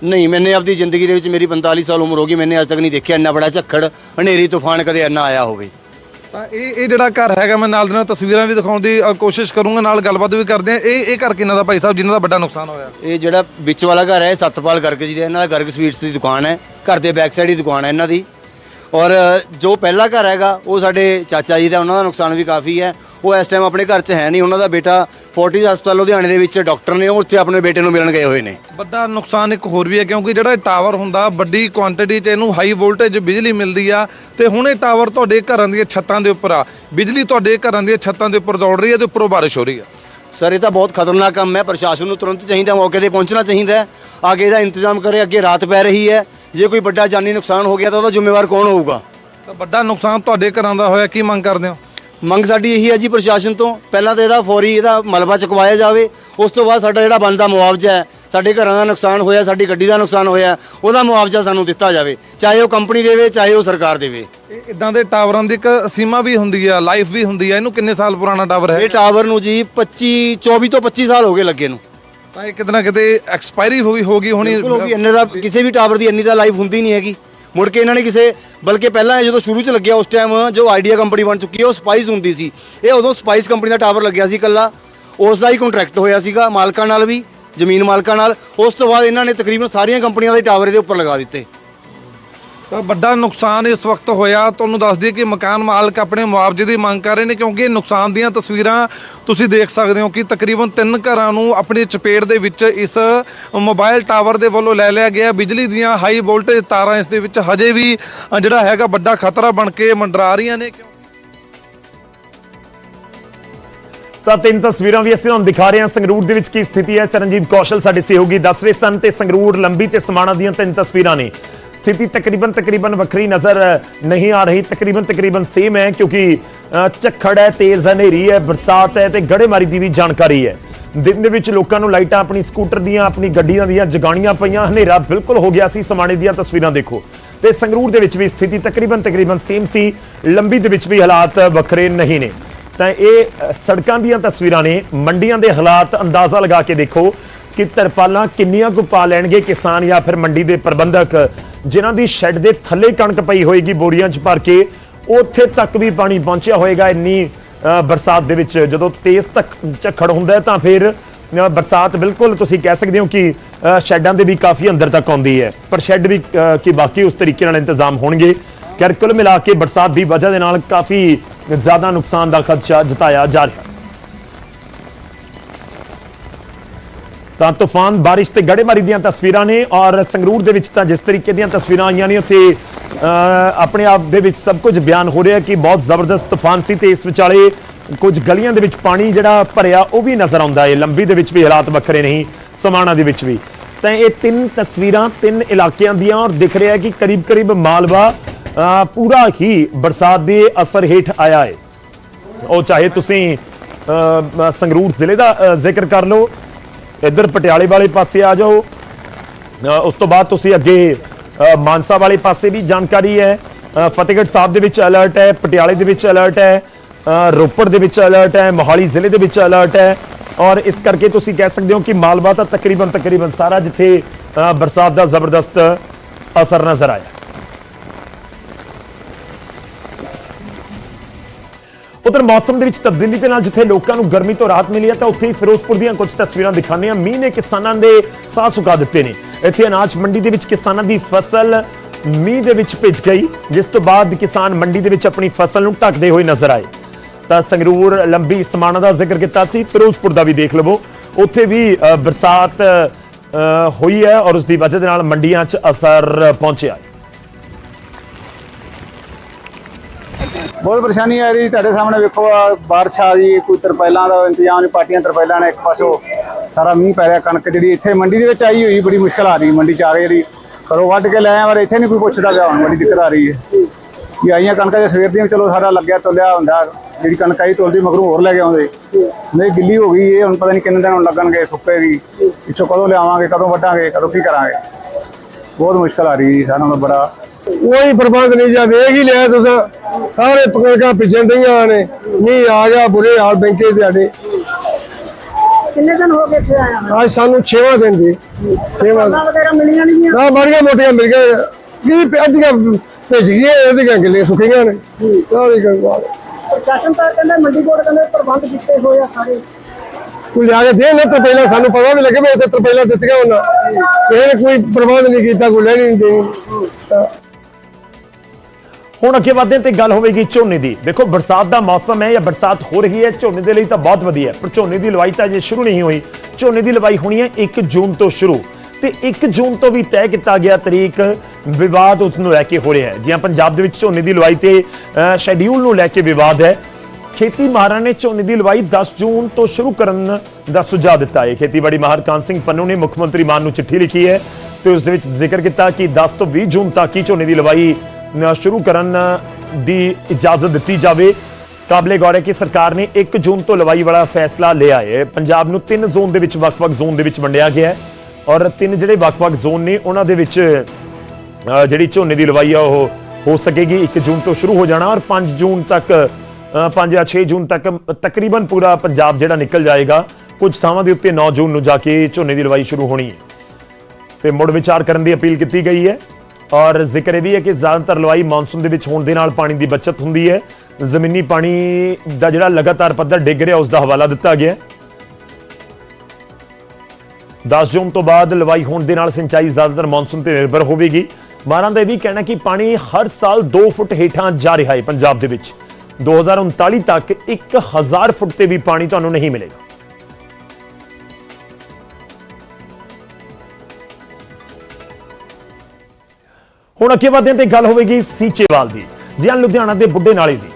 ਨਹੀਂ ਮੈਨੇ ਆਪਣੀ ਜ਼ਿੰਦਗੀ ਦੇ ਵਿੱਚ ਮੇਰੀ 45 ਸਾਲ ਉਮਰ ਹੋ ਗਈ ਮੈਨੇ ਅੱਜ ਤੱਕ ਨਹੀਂ ਦੇਖਿਆ ਇੰਨਾ ਬੜਾ ਝੱਖੜ ਹਨੇਰੀ ਤੂਫਾਨ ਕਦੇ ਇੰਨਾ ਆਇਆ ਹੋਵੇ। ਤਾਂ ਇਹ ਇਹ ਜਿਹੜਾ ਘਰ ਹੈਗਾ ਮੈਂ ਨਾਲ ਦੇ ਨਾਲ ਤਸਵੀਰਾਂ ਵੀ ਦਿਖਾਉਣ ਦੀ ਅ, ਕੋਸ਼ਿਸ਼ ਕਰੂੰਗਾ ਨਾਲ ਗੱਲਬਾਤ ਵੀ ਕਰਦੇ ਆ ਇਹ ਇਹ ਘਰ ਕਿੰਨਾ ਦਾ ਭਾਈ ਸਾਹਿਬ ਜਿਨ੍ਹਾਂ ਦਾ ਵੱਡਾ ਨੁਕਸਾਨ ਹੋਇਆ? ਇਹ ਜਿਹੜਾ ਵਿੱਚ ਵਾਲਾ ਘਰ ਹੈ ਇਹ ਸਤਪਾਲ ਗਰਗ ਜੀ ਦਾ ਇਹਨਾਂ ਦਾ ਗਰਗ ਸਵੀਟਸ ਦੀ ਦੁਕਾਨ ਹੈ ਘਰ ਦੇ ਬੈਕ ਸਾਈਡ ਹੀ ਦੁਕਾਨ ਹੈ ਇਹਨਾਂ ਦੀ। ਔਰ ਜੋ ਪਹਿਲਾ ਘਰ ਹੈਗਾ, ਉਹ ਸਾਡੇ ਚਾਚਾ ਜੀ ਦਾ, ਉਹਨਾਂ ਦਾ ਨੁਕਸਾਨ ਵੀ ਕਾਫੀ ਹੈ। ਉਹ ਇਸ ਟਾਈਮ ਆਪਣੇ ਘਰ 'ਚ ਹੈ ਨਹੀਂ। ਉਹਨਾਂ ਦਾ ਬੇਟਾ ਫੋਰਟਿਸ ਹਸਪਤਾਲ ਲੁਧਿਆਣੇ ਦੇ ਵਿੱਚ ਡਾਕਟਰ ਨੇ, ਉਹ ਉੱਥੇ ਆਪਣੇ ਬੇਟੇ ਨੂੰ ਮਿਲਣ ਗਏ ਹੋਏ ਨੇ। ਵੱਡਾ ਨੁਕਸਾਨ ਇੱਕ ਹੋਰ ਵੀ ਹੈ, ਕਿਉਂਕਿ ਜਿਹੜਾ ਇਹ ਟਾਵਰ ਹੁੰਦਾ, ਵੱਡੀ ਕੁਆਂਟੀਟੀ 'ਚ ਇਹਨੂੰ ਹਾਈ ਵੋਲਟੇਜ ਬਿਜਲੀ ਮਿਲਦੀ ਆ। ਤੇ ਹੁਣ ਇਹ ਟਾਵਰ ਤੁਹਾਡੇ ਘਰਾਂ ਦੀਆਂ ਛੱਤਾਂ ਦੇ ਉੱਪਰ ਆ। ਬਿਜਲੀ ਤੁਹਾਡੇ ਘਰਾਂ ਦੀਆਂ ਛੱਤਾਂ ਦੇ ਉੱਪਰ ਦੌੜ ਰਹੀ ਹੈ ਤੇ ਉੱਪਰੋਂ ਬਾਰਿਸ਼ ਹੋ ਰਹੀ ਆ। ਸਰ, ਇਹ ਤਾਂ ਬਹੁਤ ਖਤਰਨਾਕ ਕੰਮ ਹੈ। ਪ੍ਰਸ਼ਾਸਨ ਨੂੰ ਤੁਰੰਤ ਚਾਹੀਦਾ, ਮੌਕੇ ਤੇ ਪਹੁੰਚਣਾ ਚਾਹੀਦਾ ਹੈ। ਅੱਗੇ ਇਹਦਾ ਇੰਤਜ਼ਾਮ ਕਰੇ, ਅੱਗੇ ਰਾਤ ਪੈ ਰਹੀ ਹੈ। ਜੇ ਕੋਈ ਵੱਡਾ ਜਾਨੀ ਨੁਕਸਾਨ ਹੋ ਗਿਆ ਤਾਂ ਉਹਦਾ ਜ਼ਿੰਮੇਵਾਰ ਕੌਣ ਹੋਊਗਾ? ਤਾਂ ਵੱਡਾ ਨੁਕਸਾਨ ਤੁਹਾਡੇ ਘਰਾਂ ਦਾ ਹੋਇਆ, ਕੀ ਮੰਗ ਕਰਦੇ ਹੋ? ਮੰਗ ਸਾਡੀ ਇਹੀ ਹੈ ਜੀ ਪ੍ਰਸ਼ਾਸਨ ਤੋਂ। ਪਹਿਲਾਂ ਤਾਂ ਇਹਦਾ ਫੌਰੀ ਇਹਦਾ ਮਲਬਾ ਚੁਕਵਾਇਆ ਜਾਵੇ। ਉਸ ਤੋਂ ਬਾਅਦ ਸਾਡਾ ਜਿਹੜਾ ਬਣਦਾ ਮੁਆਵਜ਼ਾ ਹੈ ਸਾਡੇ ਘਰਾਂ ਦਾ ਨੁਕਸਾਨ ਹੋਇਆ ਸਾਡੀ ਗੱਡੀ ਦਾ ਨੁਕਸਾਨ ਹੋਇਆ ਉਹਦਾ ਮੁਆਵਜ਼ਾ ਸਾਨੂੰ ਦਿੱਤਾ ਜਾਵੇ। ਚਾਹੇ ਉਹ ਕੰਪਨੀ ਦੇਵੇ ਚਾਹੇ ਉਹ ਸਰਕਾਰ ਦੇਵੇ। ਇਦਾਂ ਦੇ ਟਾਵਰਾਂ ਦੀ ਇੱਕ ਸੀਮਾ ਵੀ ਹੁੰਦੀ ਆ ਲਾਈਫ ਵੀ ਹੁੰਦੀ ਆ। ਇਹਨੂੰ ਕਿੰਨੇ ਸਾਲ ਪੁਰਾਣਾ ਟਾਵਰ ਹੈ? ਇਹ ਟਾਵਰ ਨੂੰ ਜੀ 25 24 ਤੋਂ 25 ਸਾਲ ਹੋ ਗਏ ਲੱਗੇ ਨੂੰ। ਤਾਂ ਇਹ ਕਿਤੇ ਨਾ ਕਿਤੇ ਐਕਸਪਾਇਰੀ ਹੋ ਗਈ ਹੋਗੀ ਹੋਣੀ। ਬਿਲਕੁਲ ਵੀ ਇੰਨੇ ਦਾ ਕਿਸੇ ਵੀ ਟਾਵਰ ਦੀ ਇੰਨੀ ਦਾ ਲਾਈਫ ਹੁੰਦੀ ਨਹੀਂ ਹੈਗੀ। ਮੁੜ ਕੇ ਇਹਨਾਂ ਨੇ ਕਿਸੇ, ਬਲਕਿ ਪਹਿਲਾਂ ਇਹ ਜਦੋਂ ਸ਼ੁਰੂ ਚ ਲੱਗਿਆ ਉਸ ਟਾਈਮ ਜੋ ਆਈਡੀਆ ਕੰਪਨੀ ਬਣ ਚੁੱਕੀ ਹੈ, ਉਹ ਸਪਾਈਸ ਹੁੰਦੀ ਸੀ। ਇਹ ਉਦੋਂ ਸਪਾਈਸ ਕੰਪਨੀ ਦਾ ਟਾਵਰ ਲੱਗਿਆ ਸੀ ਇਕੱਲਾ। ਉਸ ਦਾ ਹੀ ਕੰਟਰੈਕਟ ਹੋਇਆ ਸੀਗਾ, ਮਾਲਕਾਂ ਨਾਲ ਵੀ, ਜ਼ਮੀਨ ਮਾਲਕਾਂ ਨਾਲ। ਉਸ ਤੋਂ ਬਾਅਦ ਇਹਨਾਂ ਨੇ ਤਕਰੀਬਨ ਸਾਰੀਆਂ ਕੰਪਨੀਆਂ ਦੇ ਟਾਵਰ ਇਹਦੇ ਉੱਪਰ ਲਗਾ ਦਿੱਤੇ। ਤਾਂ ਵੱਡਾ ਨੁਕਸਾਨ ਇਸ ਵਕਤ ਹੋਇਆ। ਤੁਹਾਨੂੰ ਦੱਸ ਦਈਏ ਕਿ ਮਕਾਨ ਮਾਲਕ ਆਪਣੇ ਮੁਆਵਜ਼ੇ ਦੀ ਮੰਗ ਕਰ ਰਹੇ ਨੇ ਕਿਉਂਕਿ ਇਹ ਨੁਕਸਾਨ ਦੀਆਂ ਤਸਵੀਰਾਂ ਤੁਸੀਂ ਦੇਖ ਸਕਦੇ ਹੋ ਕਿ ਤਕਰੀਬਨ ਤਿੰਨ ਘਰਾਂ ਨੂੰ ਆਪਣੀ ਚਪੇਟ ਦੇ ਵਿੱਚ ਇਸ ਮੋਬਾਈਲ ਟਾਵਰ ਦੇ ਵੱਲੋਂ ਲੈ ਲਿਆ ਗਿਆ। ਬਿਜਲੀ ਦੀਆਂ ਹਾਈ ਵੋਲਟੇਜ ਤਾਰਾਂ ਇਸ ਦੇ ਵਿੱਚ ਹਜੇ ਵੀ ਜਿਹੜਾ ਹੈਗਾ ਵੱਡਾ ਖਤਰਾ ਬਣ ਕੇ ਮੰਡਰਾ ਰਹੀਆਂ ਨੇ ਤਾਂ ਤਿੰਨ ਤਸਵੀਰਾਂ ਵੀ ਅਸੀਂ ਤੁਹਾਨੂੰ ਦਿਖਾ ਰਹੇ ਹਾਂ। ਸੰਗਰੂਰ ਦੇ ਵਿੱਚ ਕੀ ਸਥਿਤੀ ਹੈ? ਚਰਨਜੀਤ ਕੌਸ਼ਲ, ਸਾਡੇ ਸਹਿਯੋਗੀ ਦੱਸ ਰਹੇ ਸਨ ਤੇ ਸੰਗਰੂਰ ਲੰਬੀ ਤੇ ਸਮਾਣਾ ਦੀਆਂ ਤਿੰਨ ਤਸਵੀਰਾਂ ਨੇ। ਸਥਿਤੀ ਤਕਰੀਬਨ ਤਕਰੀਬਨ ਵੱਖਰੀ ਨਜ਼ਰ ਨਹੀਂ ਆ ਰਹੀ। ਤਕਰੀਬਨ ਤਕਰੀਬਨ ਸੇਮ ਹੈ ਕਿਉਂਕਿ ਝੱਖੜ ਹੈ, ਤੇਜ਼ ਹਨੇਰੀ ਹੈ, ਬਰਸਾਤ ਹੈ ਤੇ ਗੜੇਮਾਰੀ ਦੀ ਵੀ ਜਾਣਕਾਰੀ ਹੈ। ਦਿਨ ਦੇ ਵਿੱਚ ਲੋਕਾਂ ਨੂੰ ਲਾਈਟਾਂ, ਆਪਣੀ ਸਕੂਟਰ ਦੀਆਂ, ਆਪਣੀ ਗੱਡੀਆਂ ਦੀਆਂ ਜਗਾਣੀਆਂ ਪਈਆਂ। ਹਨੇਰਾ ਬਿਲਕੁਲ ਹੋ ਗਿਆ ਸੀ, ਸਮਾਣੇ ਦੀਆਂ ਤਸਵੀਰਾਂ ਦੇਖੋ। ਤੇ ਸੰਗਰੂਰ ਦੇ ਵਿੱਚ ਵੀ ਸਥਿਤੀ ਤਕਰੀਬਨ ਤਕਰੀਬਨ ਸੇਮ ਸੀ, ਲੰਬੀ ਦੇ ਵਿੱਚ ਵੀ ਹਾਲਾਤ ਵੱਖਰੇ ਨਹੀਂ ਨੇ। ਤਾਂ ਇਹ ਸੜਕਾਂ ਦੀਆਂ ਤਸਵੀਰਾਂ ਨੇ, ਮੰਡੀਆਂ ਦੇ ਹਾਲਾਤ ਅੰਦਾਜ਼ਾ ਲਗਾ ਕੇ ਦੇਖੋ ਕਿ ਤਰਪਾਲਾਂ ਕਿੰਨੀਆਂ ਕੁ ਪਾ ਲੈਣਗੇ ਕਿਸਾਨ ਜਾਂ ਫਿਰ ਮੰਡੀ ਦੇ ਪ੍ਰਬੰਧਕ। ਜਿਨ੍ਹਾਂ ਦੀ ਸ਼ੈੱਡ ਦੇ ਥੱਲੇ ਕਣਕ ਪਈ ਹੋਏਗੀ ਬੋਰੀਆਂ 'ਚ ਭਰ ਕੇ, ਉੱਥੇ ਤੱਕ ਵੀ ਪਾਣੀ ਪਹੁੰਚਿਆ ਹੋਏਗਾ ਇੰਨੀ ਬਰਸਾਤ ਦੇ ਵਿੱਚ। ਜਦੋਂ ਤੇਜ਼ ਤੱਕ ਝੱਖੜ ਹੁੰਦਾ ਤਾਂ ਫਿਰ ਬਰਸਾਤ ਬਿਲਕੁਲ ਤੁਸੀਂ ਕਹਿ ਸਕਦੇ ਹੋ ਕਿ ਸ਼ੈੱਡਾਂ ਦੇ ਵੀ ਕਾਫੀ ਅੰਦਰ ਤੱਕ ਆਉਂਦੀ ਹੈ। ਪਰ ਸ਼ੈੱਡ ਵੀ ਕਿ ਬਾਕੀ ਉਸ ਤਰੀਕੇ ਨਾਲ ਇੰਤਜ਼ਾਮ ਹੋਣਗੇ। ਖੈਰ ਕੁੱਲ ਮਿਲਾ ਕੇ ਬਰਸਾਤ ਦੀ ਵਜ੍ਹਾ ਦੇ ਨਾਲ ਕਾਫੀ ਜ਼ਿਆਦਾ ਨੁਕਸਾਨ ਦਾ ਖਦਸ਼ਾ ਜਤਾਇਆ ਜਾ ਰਿਹਾ। ਤਾਂ ਤੂਫਾਨ ਬਾਰਿਸ਼ ਤੇ ਗੜੇਮਾਰੀ ਦੀਆਂ ਤਸਵੀਰਾਂ ਨੇ ਔਰ ਸੰਗਰੂਰ ਦੇ ਵਿੱਚ ਤਾਂ ਜਿਸ ਤਰੀਕੇ ਦੀਆਂ ਤਸਵੀਰਾਂ ਆਈਆਂ ਨੇ ਉੱਥੇ ਆਪਣੇ ਆਪ ਦੇ ਵਿੱਚ ਸਭ ਕੁਝ ਬਿਆਨ ਹੋ ਰਿਹਾ ਕਿ ਬਹੁਤ ਜ਼ਬਰਦਸਤ ਤੂਫਾਨ ਸੀ ਤੇ ਇਸ ਵਿਚਾਲੇ ਕੁਝ ਗਲੀਆਂ ਦੇ ਵਿੱਚ ਪਾਣੀ ਜਿਹੜਾ ਭਰਿਆ ਉਹ ਵੀ ਨਜ਼ਰ ਆਉਂਦਾ ਹੈ। ਲੰਬੀ ਦੇ ਵਿੱਚ ਵੀ ਹਾਲਾਤ ਵੱਖਰੇ ਨਹੀਂ, ਸਮਾਣਾ ਦੇ ਵਿੱਚ ਵੀ। ਤਾਂ ਇਹ ਤਿੰਨ ਤਸਵੀਰਾਂ ਤਿੰਨ ਇਲਾਕਿਆਂ ਦੀਆਂ ਔਰ ਦਿਖ ਰਿਹਾ ਹੈ ਕਿ ਕਰੀਬ ਕਰੀਬ ਮਾਲਵਾ ਪੂਰਾ ਹੀ ਬਰਸਾਤ ਦੇ ਅਸਰ ਹੇਠ ਆਇਆ ਹੈ। ਉਹ ਚਾਹੇ ਤੁਸੀਂ ਸੰਗਰੂਰ ਜ਼ਿਲ੍ਹੇ ਦਾ ਜ਼ਿਕਰ ਕਰ ਲਓ ਇੱਧਰ ਪਟਿਆਲੇ ਵਾਲੇ ਪਾਸੇ ਆ ਜਾਓ। ਉਸ ਤੋਂ ਬਾਅਦ ਤੁਸੀਂ ਅੱਗੇ ਮਾਨਸਾ ਵਾਲੇ ਪਾਸੇ ਵੀ ਜਾਣਕਾਰੀ ਹੈ। ਫਤਿਹਗੜ੍ਹ ਸਾਹਿਬ ਦੇ ਵਿੱਚ ਅਲਰਟ ਹੈ, ਪਟਿਆਲੇ ਦੇ ਵਿੱਚ ਅਲਰਟ ਹੈ ਰੋਪੜ ਦੇ ਵਿੱਚ ਅਲਰਟ ਹੈ, ਮੋਹਾਲੀ ਜ਼ਿਲ੍ਹੇ ਦੇ ਵਿੱਚ ਅਲਰਟ ਹੈ। ਔਰ ਇਸ ਕਰਕੇ ਤੁਸੀਂ ਕਹਿ ਸਕਦੇ ਹੋ ਕਿ ਮਾਲਵਾ ਤਾਂ ਤਕਰੀਬਨ ਤਕਰੀਬਨ ਸਾਰਾ ਜਿੱਥੇ ਬਰਸਾਤ ਦਾ ਜ਼ਬਰਦਸਤ ਅਸਰ ਨਜ਼ਰ ਆਇਆ। ਉਧਰ ਮੌਸਮ ਦੇ ਵਿੱਚ ਤਬਦੀਲੀ ਦੇ ਨਾਲ ਜਿੱਥੇ ਲੋਕਾਂ ਨੂੰ ਗਰਮੀ ਤੋਂ ਰਾਹਤ ਮਿਲੀ ਹੈ, ਤਾਂ ਉੱਥੇ ਹੀ ਫਿਰੋਜ਼ਪੁਰ ਦੀਆਂ ਕੁਝ ਤਸਵੀਰਾਂ ਦਿਖਾਉਂਦੇ ਹਾਂ। ਮੀਂਹ ਨੇ ਕਿਸਾਨਾਂ ਦੇ ਸਾਹ ਸੁਕਾ ਦਿੱਤੇ ਨੇ। ਇੱਥੇ ਅਨਾਜ ਮੰਡੀ ਦੇ ਵਿੱਚ ਕਿਸਾਨਾਂ ਦੀ ਫਸਲ ਮੀਂਹ ਦੇ ਵਿੱਚ ਭਿੱਜ ਗਈ, ਜਿਸ ਤੋਂ ਬਾਅਦ ਕਿਸਾਨ ਮੰਡੀ ਦੇ ਵਿੱਚ ਆਪਣੀ ਫਸਲ ਨੂੰ ਢੱਕਦੇ ਹੋਏ ਨਜ਼ਰ ਆਏ। ਤਾਂ ਸੰਗਰੂਰ ਲੰਬੀ ਸਮਾਣਾ ਦਾ ਜ਼ਿਕਰ ਕੀਤਾ ਸੀ, ਫਿਰੋਜ਼ਪੁਰ ਦਾ ਵੀ ਦੇਖ ਲਵੋ। ਉੱਥੇ ਵੀ ਬਰਸਾਤ ਹੋਈ ਹੈ ਔਰ ਉਸ ਦੀ ਵਜ੍ਹਾ ਦੇ ਨਾਲ ਮੰਡੀਆਂ 'ਚ ਅਸਰ ਪਹੁੰਚਿਆ ਹੈ। ਬਹੁਤ ਪਰੇਸ਼ਾਨੀ ਆ ਰਹੀ। ਤੁਹਾਡੇ ਸਾਹਮਣੇ ਵੇਖੋ ਬਾਰਿਸ਼ ਆ ਜੀ ਕੋਈ ਤਰਪੈਲਾਂ ਦਾ ਇੰਤਜ਼ਾਮ ਨਹੀਂ ਪਾਰਟੀਆਂ ਤਰਪੈਲਾਂ ਨੇ ਇੱਕ ਪਾਸੋਂ ਸਾਰਾ ਮੀਂਹ ਪੈ ਰਿਹਾ, ਕਣਕ ਜਿਹੜੀ ਇੱਥੇ ਮੰਡੀ ਦੇ ਵਿੱਚ ਆਈ ਹੋਈ, ਬੜੀ ਮੁਸ਼ਕਲ ਆ ਰਹੀ, ਮੰਡੀ ਚ ਆ ਰਹੀ, ਜਿਹੜੀ ਘਰੋਂ ਵੱਢ ਕੇ ਲੈ ਆਇਆ, ਪਰ ਇੱਥੇ ਨਹੀਂ ਕੋਈ ਪੁੱਛਦਾ ਪਿਆ, ਹੁਣ ਬੜੀ ਦਿੱਕਤ ਆ ਰਹੀ ਹੈ। ਵੀ ਆਈਆਂ ਕਣਕਾਂ ਦੇ ਸਵੇਰ ਦੀਆਂ ਚਲੋ ਸਾਰਾ ਲੱਗਿਆ, ਤੋਲਿਆ ਹੁੰਦਾ, ਜਿਹੜੀ ਕਣਕ ਆਈ ਤੋਲਦੀ ਮਗਰੋਂ ਹੋਰ ਲੈ ਕੇ ਆਉਂਦੇ। ਨਹੀਂ, ਗਿੱਲੀ ਹੋ ਗਈ, ਇਹ ਹੁਣ ਪਤਾ ਨਹੀਂ ਕਿੰਨੇ ਦਿਨ ਹੁਣ ਲੱਗਣਗੇ ਸੁੱਕੇਗੀ ਪਿੱਛੋਂ ਕਦੋਂ ਲਿਆਵਾਂਗੇ, ਕਦੋਂ ਵੱਢਾਂਗੇ, ਕਦੋਂ ਕੀ ਕਰਾਂਗੇ। ਬਹੁਤ ਮੁਸ਼ਕਲ ਆ ਰਹੀ ਹੈ ਸਾਨੂੰ ਬੜਾ ਕੋਈ ਪ੍ਰਬੰਧ ਨਹੀਂ ਜਾਂ ਵੇਖ ਹੀ ਲਿਆ ਤੁਸੀਂ। ਸਾਰੇ ਪਕੜਕਾਂ ਪਿੱਛੇ ਡਈਆਂ ਨੇ। ਨਹੀਂ ਆ ਗਿਆ ਬੁਰੇ ਹਾਲ ਬੈਂਕੇ ਸਾਡੇ। ਕਿੰਨੇ ਦਿਨ ਹੋ ਗਏ ਇੱਥੇ ਆਇਆ ਅੱਜ ਸਾਨੂੰ 6ਵਾਂ ਦਿਨ ਦੀ 6ਵਾਂ ਨਾ ਵਗੈਰਾ ਮਿਲੀਆਂ ਨਹੀਂ ਗਈਆਂ? ਨਾ ਮਾੜੀਆਂ ਮੋਟੀਆਂ ਮਿਲ ਗਏ ਕੀ ਅੱਧੀਆਂ ਭੇਜ ਗਈਆਂ ਅੱਧੀਆਂ ਗਿੱਲੀਆਂ ਸੁੱਕੀਆਂ ਨੇ। ਸਾਰੀ ਗੱਲ ਪ੍ਰਸ਼ਾਸਨ ਤਾਂ ਕਹਿੰਦਾ ਮੰਡੀ ਬੋਰਡ ਕਹਿੰਦੇ ਪ੍ਰਬੰਧ ਕੀਤੇ ਹੋਏ ਆ ਸਾਰੇ। ਕੋਈ ਲਿਆ ਕੇ ਦੇ ਨਾ ਤਾਂ ਪਹਿਲਾਂ ਸਾਨੂੰ ਪਤਾ ਵੀ ਲੱਗੇ ਵੀ ਇੱਥੇ ਤਾਂ ਪਹਿਲਾਂ ਦਿੱਤੀਆਂ ਉਹਨਾਂ। ਕਿਸੇ ਨੇ ਕੋਈ ਪ੍ਰਬੰਧ ਨਹੀਂ ਕੀਤਾ ਕੋਈ ਲੈਣੀ ਨਹੀਂ ਦੇਣੀ। ਤਾਂ ਹੁਣ ਅੱਗੇ ਵਧਦੇ ਤੇ ਗੱਲ ਹੋਵੇਗੀ ਝੋਨੇ ਦੀ। ਦੇਖੋ ਬਰਸਾਤ ਦਾ ਮੌਸਮ ਹੈ ਜਾਂ ਬਰਸਾਤ ਹੋ ਰਹੀ ਹੈ ਝੋਨੇ ਦੇ ਲਈ ਤਾਂ ਬਹੁਤ ਵਧੀਆ ਪਰ ਝੋਨੇ ਦੀ ਲਵਾਈ ਤਾਂ ਅਜੇ ਸ਼ੁਰੂ ਨਹੀਂ ਹੋਈ। ਝੋਨੇ ਦੀ ਲਵਾਈ ਹੋਣੀ ਹੈ 1 ਜੂਨ ਤੋਂ ਸ਼ੁਰੂ। ਤੇ 1 ਜੂਨ ਤੋਂ ਵੀ ਤੈਅ ਕੀਤਾ ਗਿਆ ਤਰੀਕ ਵਿਵਾਦ ਉਸ ਨੂੰ ਲੈ ਕੇ ਹੋ ਰਿਹਾ ਹੈ। ਜਿਵੇਂ ਪੰਜਾਬ ਦੇ ਵਿੱਚ ਝੋਨੇ ਦੀ ਲਵਾਈ ਤੇ ਅ, ਸ਼ੈਡਿਊਲ ਨੂੰ ਲੈ ਕੇ ਵਿਵਾਦ ਹੈ। ਖੇਤੀ ਮਾਹਰਾਂ ਨੇ ਝੋਨੇ ਦੀ ਲਵਾਈ 10 ਜੂਨ ਤੋਂ ਸ਼ੁਰੂ ਕਰਨ ਦਾ ਸੁਝਾਅ ਦਿੱਤਾ ਹੈ। ਖੇਤੀਬਾੜੀ ਮਾਹਰ ਕਾਨ ਸਿੰਘ ਪੰਨੂ ਨੇ ਮੁੱਖ ਮੰਤਰੀ ਮਾਨ ਨੂੰ ਚਿੱਠੀ ਲਿਖੀ ਹੈ ਤੇ ਉਸ ਦੇ ਵਿੱਚ ਜ਼ਿਕਰ ਕੀਤਾ ਕਿ 10 ਤੋਂ 20 ਜੂਨ ਤੱਕ ਹੀ ਝੋਨੇ ਦੀ ਲਵਾਈ ਸ਼ੁਰੂ ਕਰਨ ਦੀ ਇਜਾਜ਼ਤ ਦਿੱਤੀ ਜਾਵੇ। ਕਾਬਲੇ ਗੌਰ ਹੈ ਕਿ ਸਰਕਾਰ ਨੇ 1 ਜੂਨ ਤੋਂ ਲਵਾਈ ਵਾਲਾ ਫੈਸਲਾ ਲਿਆ ਹੈ। ਪੰਜਾਬ ਨੂੰ ਤਿੰਨ ਜ਼ੋਨ ਦੇ ਵਿੱਚ ਵੱਖ-ਵੱਖ ਜ਼ੋਨ ਦੇ ਵਿੱਚ ਵੰਡਿਆ ਗਿਆ ਹੈ ਔਰ ਤਿੰਨ ਜਿਹੜੇ ਵੱਖ-ਵੱਖ ਜ਼ੋਨ ਨੇ, ਉਹਨਾਂ ਦੇ ਵਿੱਚ ਜਿਹੜੀ ਝੋਨੇ ਦੀ ਲਵਾਈ ਆ, ਉਹ ਹੋ ਸਕੇਗੀ। 1 ਜੂਨ ਤੋਂ ਸ਼ੁਰੂ ਹੋ ਜਾਣਾ ਔਰ 5 ਜੂਨ ਤੱਕ 5 ਜਾਂ 6 ਜੂਨ ਤੱਕ ਤਕਰੀਬਨ ਪੂਰਾ ਪੰਜਾਬ ਜਿਹੜਾ ਨਿਕਲ ਜਾਏਗਾ। ਕੁਝ ਥਾਵਾਂ ਦੇ ਉੱਤੇ 9 ਜੂਨ ਨੂੰ ਜਾ ਕੇ ਝੋਨੇ ਦੀ ਲਵਾਈ ਸ਼ੁਰੂ ਹੋਣੀ ਹੈ। ਤੇ ਮੁੜ ਵਿਚਾਰ ਕਰਨ ਦੀ ਅਪੀਲ ਕੀਤੀ ਗਈ ਹੈ। ਔਰ ਜ਼ਿਕਰ ਇਹ ਵੀ ਹੈ ਕਿ ਜ਼ਿਆਦਾਤਰ ਲਵਾਈ ਮੌਨਸੂਨ ਦੇ ਵਿੱਚ ਹੋਣ ਦੇ ਨਾਲ ਪਾਣੀ ਦੀ ਬਚਤ ਹੁੰਦੀ ਹੈ। ਜ਼ਮੀਨੀ ਪਾਣੀ ਦਾ ਜਿਹੜਾ ਲਗਾਤਾਰ ਪੱਧਰ ਡਿੱਗ ਰਿਹਾ, ਉਸ ਦਾ ਹਵਾਲਾ ਦਿੱਤਾ ਗਿਆ ਹੈ। 10 ਜੂਨ ਤੋਂ ਬਾਅਦ ਲਵਾਈ ਹੋਣ ਦੇ ਨਾਲ ਸਿੰਚਾਈ ਜ਼ਿਆਦਾਤਰ ਮੌਨਸੂਨ ਤੇ ਨਿਰਭਰ ਹੋਵੇਗੀ। ਮਾਰਾਂ ਦਾ ਇਹ ਵੀ ਕਹਿਣਾ ਕਿ ਪਾਣੀ ਹਰ ਸਾਲ 2 ਫੁੱਟ ਹੇਠਾਂ ਜਾ ਰਿਹਾ ਹੈ ਪੰਜਾਬ ਦੇ ਵਿੱਚ। 2039 ਤੱਕ 1000 ਫੁੱਟ ਤੇ ਵੀ ਪਾਣੀ ਤੁਹਾਨੂੰ ਨਹੀਂ ਮਿਲੇਗਾ। ਹੁਣ ਅੱਗੇ ਵਧਦੇ ਤੇ ਗੱਲ ਹੋਵੇਗੀ ਸੀਚੇਵਾਲ ਦੀ ਜੀ ਲੁਧਿਆਣਾ ਦੇ ਬੁੱਢੇ ਨਾਲੇ ਦੀ।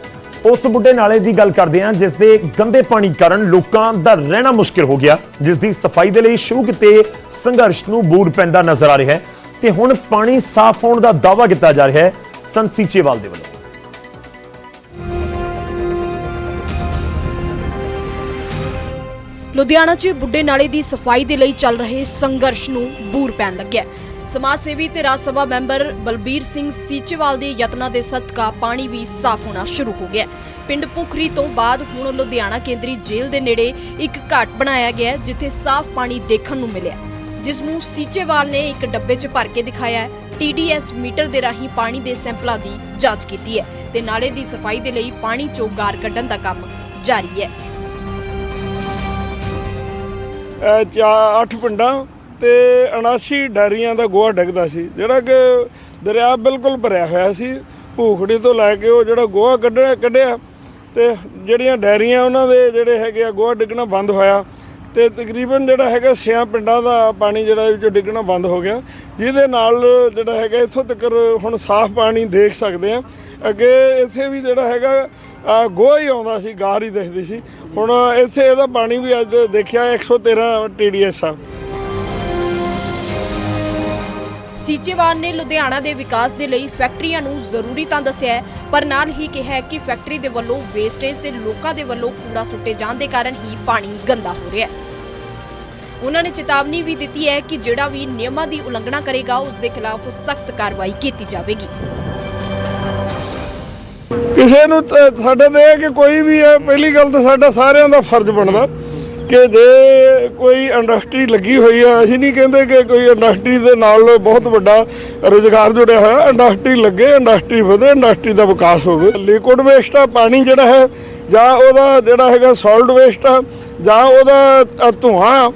ਉਸ ਬੁੱਢੇ ਨਾਲੇ ਦੀ ਗੱਲ ਕਰਦੇ ਹਾਂ, ਜਿਸ ਦੇ ਗੰਦੇ ਪਾਣੀ ਕਾਰਨ ਲੋਕਾਂ ਦਾ ਰਹਿਣਾ ਮੁਸ਼ਕਿਲ ਹੋ ਗਿਆ, ਜਿਸ ਦੀ ਸਫ਼ਾਈ ਦੇ ਲਈ ਸ਼ੁਰੂ ਕੀਤੇ ਸੰਘਰਸ਼ ਨੂੰ ਬੂਰ ਪੈਂਦਾ ਨਜ਼ਰ ਆ ਰਿਹਾ ਹੈ ਤੇ ਹੁਣ ਪਾਣੀ ਸਾਫ਼ ਹੋਣ ਦਾ ਦਾਅਵਾ ਕੀਤਾ ਜਾ ਰਿਹਾ ਹੈ ਸੰਤ ਸੀਚੇਵਾਲ ਦੇ ਵੱਲੋਂ। ਲੁਧਿਆਣਾ 'ਚ ਬੁੱਢੇ ਨਾਲੇ ਦੀ ਸਫ਼ਾਈ ਦੇ ਲਈ ਚੱਲ ਰਹੇ ਸੰਘਰਸ਼ ਨੂੰ ਬੂਰ ਪੈਣ ਲੱਗਿਆ ਸਮਾਜ ਸੇਵੀ ਤੇ ਰਾਜ ਸਭਾ ਮੈਂਬਰ ਬਲਬੀਰ ਸਿੰਘ ਸੀਚੇਵਾਲ ਦੇ ਯਤਨਾਂ ਦੇ ਸਦਕਾ ਪਾਣੀ ਵੀ ਸਾਫ਼ ਹੋਣਾ ਸ਼ੁਰੂ ਹੋ ਗਿਆ ਪਿੰਡ ਪੁਖਰੀ ਤੋਂ ਬਾਅਦ ਹੁਣ ਲੁਧਿਆਣਾ ਕੇਂਦਰੀ ਜੇਲ੍ਹ ਦੇ ਨੇੜੇ ਇੱਕ ਘਾਟ ਬਣਾਇਆ ਗਿਆ ਜਿੱਥੇ ਸਾਫ਼ ਪਾਣੀ ਦੇਖਣ ਨੂੰ ਮਿਲਿਆ ਜਿਸ ਨੂੰ ਸੀਚੇਵਾਲ ਨੇ ਇੱਕ ਡੱਬੇ 'ਚ ਭਰ ਕੇ ਦਿਖਾਇਆ ਹੈ। ਟੀਡੀਐਸ ਮੀਟਰ ਦੇ ਰਾਹੀਂ ਪਾਣੀ ਦੇ ਸੈਂਪਲਾਂ ਦੀ ਜਾਂਚ ਕੀਤੀ ਹੈ ਤੇ ਨਾਲੇ ਦੀ ਸਫ਼ਾਈ ਦੇ ਲਈ ਪਾਣੀ 'ਚੋਂ ਗਾਰ ਕੱਢਣ ਦਾ ਕੰਮ ਜਾਰੀ ਹੈ। ਅਹ ਚਾ ਅੱਠ ਪਿੰਡਾਂ ਤੇ 79 ਡੈਰੀਆਂ ਦਾ ਗੋਹਾ ਡਿੱਗਦਾ ਸੀ, ਜਿਹੜਾ ਕਿ ਦਰਿਆ ਬਿਲਕੁਲ ਭਰਿਆ ਹੋਇਆ ਸੀ। ਭੂਖੜੀ ਤੋਂ ਲੈ ਕੇ ਉਹ ਜਿਹੜਾ ਗੋਹਾ ਕੱਢਿਆ ਕੱਢਿਆ ਤੇ ਜਿਹੜੀਆਂ ਡੈਰੀਆਂ ਉਹਨਾਂ ਦੇ ਜਿਹੜੇ ਹੈਗੇ ਆ, ਗੋਹਾ ਡਿੱਗਣਾ ਬੰਦ ਹੋਇਆ ਤੇ ਤਕਰੀਬਨ ਜਿਹੜਾ ਹੈਗਾ ਛਿਆਂ ਪਿੰਡਾਂ ਦਾ ਪਾਣੀ ਜਿਹੜਾ ਵਿੱਚੋਂ ਡਿੱਗਣਾ ਬੰਦ ਹੋ ਗਿਆ। ਜਿਹਦੇ ਨਾਲ ਜਿਹੜਾ ਹੈਗਾ ਇੱਥੋਂ ਤੱਕ ਹੁਣ ਸਾਫ਼ ਪਾਣੀ ਦੇਖ ਸਕਦੇ ਆ। ਅੱਗੇ ਇੱਥੇ ਵੀ ਜਿਹੜਾ ਹੈਗਾ ਗੋਹਾ ਹੀ ਆਉਂਦਾ ਸੀ ਗਾਰ ਹੀ ਦਿਖਦੀ ਸੀ। ਹੁਣ ਇੱਥੇ ਇਹਦਾ ਪਾਣੀ ਵੀ ਅੱਜ ਦੇਖਿਆ 113 ਟੀਡੀਐਸ ਆ। ਸੀਚੇਵਾਲ ਨੇ ਲੁਧਿਆਣਾ ਦੇ ਵਿਕਾਸ ਦੇ ਲਈ ਫੈਕਟਰੀਆਂ ਨੂੰ ਜ਼ਰੂਰੀ ਤਾਂ ਦੱਸਿਆ ਪਰ ਨਾਲ ਹੀ ਕਿਹਾ ਕਿ ਫੈਕਟਰੀ ਦੇ ਵੱਲੋਂ ਵੇਸਟੇਜ ਤੇ ਲੋਕਾਂ ਦੇ ਵੱਲੋਂ ਕੂੜਾ ਸੁੱਟੇ ਜਾਣ ਦੇ ਕਾਰਨ ਹੀ ਪਾਣੀ ਗੰਦਾ ਹੋ ਰਿਹਾ ਹੈ। ਉਹਨਾਂ ਨੇ ਚੇਤਾਵਨੀ ਵੀ ਦਿੱਤੀ ਹੈ ਕਿ ਜਿਹੜਾ ਵੀ ਨਿਯਮਾਂ ਦੀ ਉਲੰਘਣਾ ਕਰੇਗਾ, ਉਸ ਦੇ ਖਿਲਾਫ ਸਖਤ ਕਾਰਵਾਈ ਕੀਤੀ ਜਾਵੇਗੀ। ਕਿਸੇ ਨੂੰ ਸਾਡੇ ਤੇ ਕਿ ਕੋਈ ਵੀ ਹੈ, ਪਹਿਲੀ ਗੱਲ ਤਾਂ ਸਾਡਾ ਸਾਰਿਆਂ ਦਾ ਫਰਜ਼ ਬਣਦਾ। ਕਿ ਜੇ ਕੋਈ ਇੰਡਸਟਰੀ ਲੱਗੀ ਹੋਈ ਆ ਅਸੀਂ ਨਹੀਂ ਕਹਿੰਦੇ ਕਿ ਕੋਈ ਇੰਡਸਟਰੀ ਦੇ ਨਾਲ ਬਹੁਤ ਵੱਡਾ ਰੋਜ਼ਗਾਰ ਜੁੜਿਆ ਹੋਇਆ। ਇੰਡਸਟਰੀ ਲੱਗੇ ਇੰਡਸਟਰੀ ਵਧੇ ਇੰਡਸਟਰੀ ਦਾ ਵਿਕਾਸ ਹੋਵੇ। ਲਿਕੁਇਡ ਵੇਸਟ ਆ ਪਾਣੀ ਜਿਹੜਾ ਹੈ ਜਾਂ ਉਹਦਾ ਜਿਹੜਾ ਹੈਗਾ ਸੋਲਿਡ ਵੇਸਟ ਆ ਜਾਂ ਉਹਦਾ ਅ, ਧੂਆਂ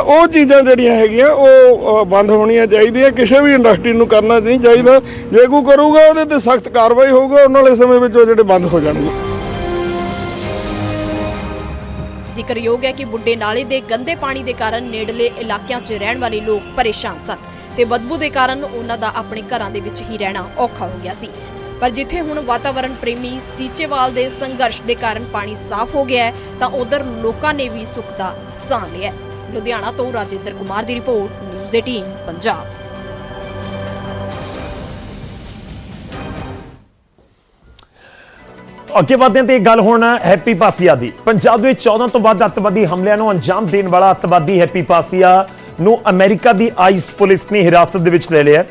ਉਹ ਚੀਜ਼ਾਂ ਜਿਹੜੀਆਂ ਹੈਗੀਆਂ ਉਹ ਬੰਦ ਹੋਣੀਆਂ ਚਾਹੀਦੀਆਂ। ਕਿਸੇ ਵੀ ਇੰਡਸਟਰੀ ਨੂੰ ਕਰਨਾ ਨਹੀਂ ਚਾਹੀਦਾ। ਜੇ ਕੋਈ ਕਰੂਗਾ ਉਹਦੇ ਤੇ ਸਖਤ ਕਾਰਵਾਈ ਹੋਊਗੀ ਉਹਨਾਂ ਵਾਲੇ ਸਮੇਂ ਵਿੱਚ ਉਹ ਜਿਹੜੇ ਬੰਦ ਹੋ ਜਾਣਗੇ। ਜ਼ਿਕਰਯੋਗ ਹੈ ਕਿ ਬੁੱਢੇ ਨਾਲੇ ਦੇ ਗੰਦੇ ਪਾਣੀ ਦੇ ਕਾਰਨ ਨੇੜਲੇ ਇਲਾਕਿਆਂ 'ਚ ਰਹਿਣ ਵਾਲੇ ਲੋਕ ਪਰੇਸ਼ਾਨ ਸਨ ਤੇ ਬਦਬੂ ਦੇ ਕਾਰਨ ਉਹਨਾਂ ਦਾ ਆਪਣੇ ਘਰਾਂ ਦੇ ਵਿੱਚ ਹੀ ਰਹਿਣਾ ਔਖਾ ਹੋ ਗਿਆ ਸੀ। ਪਰ ਜਿੱਥੇ ਹੁਣ ਵਾਤਾਵਰਣ ਪ੍ਰੇਮੀ ਸੀਚੇਵਾਲ ਦੇ ਸੰਘਰਸ਼ ਦੇ ਕਾਰਨ ਪਾਣੀ ਸਾਫ਼ ਹੋ ਗਿਆ ਹੈ, ਤਾਂ ਉਧਰ ਲੋਕਾਂ ਨੇ ਵੀ ਸੁੱਖ ਦਾ ਸਾਹ ਲਿਆ ਲੁਧਿਆਣਾ ਤੋਂ ਰਾਜਿੰਦਰ ਕੁਮਾਰ ਦੀ ਰਿਪੋਰਟ, ਨਿਊਜ਼ 18 ਪੰਜਾਬ। ਅੱਗੇ ਵਧਦੇ ਤੇ ਗੱਲ ਹੁਣ ਹੈਪੀ ਪਾਸੀਆ ਦੀ। ਪੰਜਾਬ ਦੇ 14 ਤੋਂ ਵੱਧ ਅੱਤਵਾਦੀ ਹਮਲਿਆਂ ਨੂੰ ਅੰਜਾਮ ਦੇਣ ਵਾਲਾ ਅੱਤਵਾਦੀ ਹੈਪੀ ਪਾਸੀਆ ਨੂੰ ਅਮਰੀਕਾ ਦੀ ਆਈਸ ਪੁਲਿਸ ਨੇ ਹਿਰਾਸਤ ਦੇ ਵਿੱਚ ਲੈ ਲਿਆ। ਹੈ।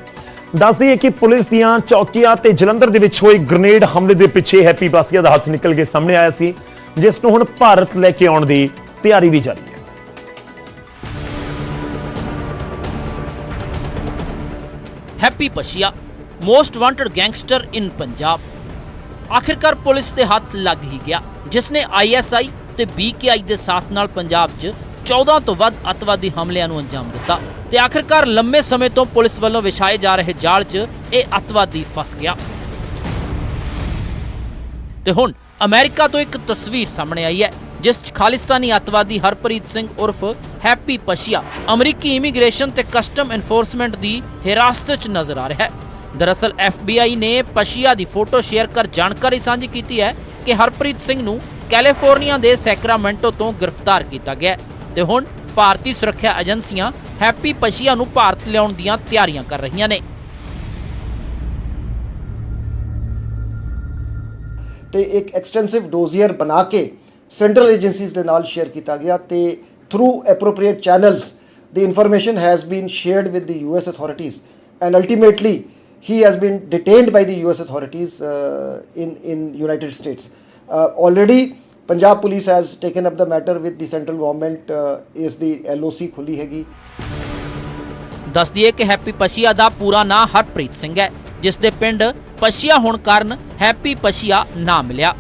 ਦੱਸ ਦਈਏ ਕਿ ਪੁਲਿਸ ਦੀਆਂ ਚੌਕੀਆਂ ਤੇ ਜਲੰਧਰ ਦੇ ਵਿੱਚ ਹੋਏ ਗ੍ਰਨੇਡ ਹਮਲੇ ਦੇ ਪਿੱਛੇ ਹੈਪੀ ਪਾਸੀਆ ਦਾ ਹੱਥ ਨਿਕਲ ਕੇ ਸਾਹਮਣੇ ਆਇਆ ਸੀ, ਜਿਸ ਨੂੰ ਹੁਣ ਭਾਰਤ ਲੈ ਕੇ ਆਉਣ ਦੀ ਤਿਆਰੀ ਵੀ ਜਾਰੀ ਹੈ। Happy Passia most wanted gangster in Punjab ਆਖਿਰਕਾਰ ਪੁਲਿਸ ਦੇ ਹੱਥ ਲੱਗ ਹੀ ਗਿਆ ਜਿਸ ਨੇ ਆਈਐਸਆਈ ਤੇ ਬੀਕੇਆਈ ਦੇ ਸਾਥ ਨਾਲ ਪੰਜਾਬ 'ਚ 14 ਤੋਂ ਵੱਧ ਅਤਵਾਦੀ ਹਮਲਿਆਂ ਨੂੰ ਅੰਜਾਮ ਦਿੱਤਾ ਤੇ ਆਖਿਰਕਾਰ ਲੰਮੇ ਸਮੇਂ ਤੋਂ ਪੁਲਿਸ ਵੱਲੋਂ ਵਿਛਾਏ ਜਾ ਰਹੇ ਜਾਲ 'ਚ ਇਹ ਅਤਵਾਦੀ ਫਸ ਗਿਆ। ਤੇ ਹੁਣ ਅਮਰੀਕਾ ਤੋਂ ਇੱਕ ਤਸਵੀਰ ਸਾਹਮਣੇ ਆਈ ਹੈ, ਜਿਸ 'ਚ ਖਾਲਿਸਤਾਨੀ ਅਤਵਾਦੀ ਹਰਪ੍ਰੀਤ ਸਿੰਘ ਉਰਫ ਹੈਪੀ ਪਸ਼ੀਆ ਅਮਰੀਕੀ ਇਮੀਗ੍ਰੇਸ਼ਨ ਤੇ ਕਸਟਮ ਐਨਫੋਰਸਮੈਂਟ ਦੀ ਹਿਰਾਸਤ 'ਚ ਨਜ਼ਰ ਆ ਰਿਹਾ ਹੈ। ਦਰਅਸਲ FBI ਨੇ ਪਸ਼ੀਆ ਦੀ ਫੋਟੋ ਸ਼ੇਅਰ ਕਰ ਜਾਣਕਾਰੀ ਸਾਂਝੀ ਕੀਤੀ ਹੈ ਕਿ ਹਰਪ੍ਰੀਤ ਸਿੰਘ ਨੂੰ ਕੈਲੀਫੋਰਨੀਆ ਦੇ ਸੈਕਰਾਮੈਂਟੋ ਤੋਂ ਗ੍ਰਿਫਤਾਰ ਕੀਤਾ ਗਿਆ ਹੈ ਤੇ ਹੁਣ ਭਾਰਤੀ ਸੁਰੱਖਿਆ ਏਜੰਸੀਆਂ ਹੈਪੀ ਪਸ਼ੀਆ ਨੂੰ ਭਾਰਤ ਲਿਆਉਣ ਦੀਆਂ ਤਿਆਰੀਆਂ ਕਰ ਰਹੀਆਂ ਨੇ। ਤੇ ਇੱਕ ਐਕਸਟੈਂਸਿਵ ਡੋਜ਼ੀਅਰ ਬਣਾ ਕੇ ਸੈਂਟਰਲ ਏਜੰਸੀਜ਼ ਦੇ ਨਾਲ ਸ਼ੇਅਰ ਕੀਤਾ ਗਿਆ ਤੇ through appropriate channels the information has been shared with the US authorities and ultimately he has been detained by the US authorities uh, in in United States uh, already Punjab police has taken up the matter with the central government uh, is the LOC ਖੁੱਲੀ ਹੈਗੀ ਦੱਸ ਦਈਏ ਕਿ ਹੈਪੀ ਪਸ਼ੀਆ ਦਾ ਪੂਰਾ ਨਾਂ ਹਰਪ੍ਰੀਤ ਸਿੰਘ ਹੈ ਜਿਸ ਦੇ ਪਿੰਡ ਪਸ਼ੀਆ ਹੋਣ ਕਾਰਨ ਹੈਪੀ ਪਸ਼ੀਆ ਨਾ ਮਿਲਿਆ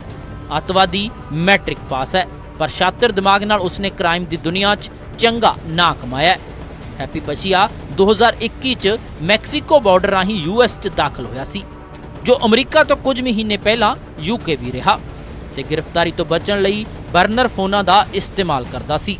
ਅਤਵਾਦੀ ਮੈਟ੍ਰਿਕ ਪਾਸ ਹੈ ਪਰ ਸ਼ਾਤਰ ਦਿਮਾਗ ਨਾਲ ਉਸਨੇ ਕ੍ਰਾਈਮ ਦੀ ਦੁਨੀਆ 'ਚ ਚੰਗਾ ਨਾਂ ਕਮਾਇਆ ਹੈ ਹੈਪੀ ਪਸ਼ੀਆ 2021 'ਚ ਮੈਕਸੀਕੋ ਬਾਰਡਰ ਰਾਹੀਂ ਯੂਐਸ 'ਚ ਦਾਖਲ ਹੋਇਆ ਸੀ, ਜੋ ਅਮਰੀਕਾ ਤੋਂ ਕੁਝ ਮਹੀਨੇ ਪਹਿਲਾਂ ਯੂਕੇ ਵੀ ਰਿਹਾ ਤੇ ਗ੍ਰਿਫਤਾਰੀ ਤੋਂ ਬਚਣ ਲਈ ਬਰਨਰ ਫੋਨਾਂ ਦਾ ਇਸਤੇਮਾਲ ਕਰਦਾ ਸੀ।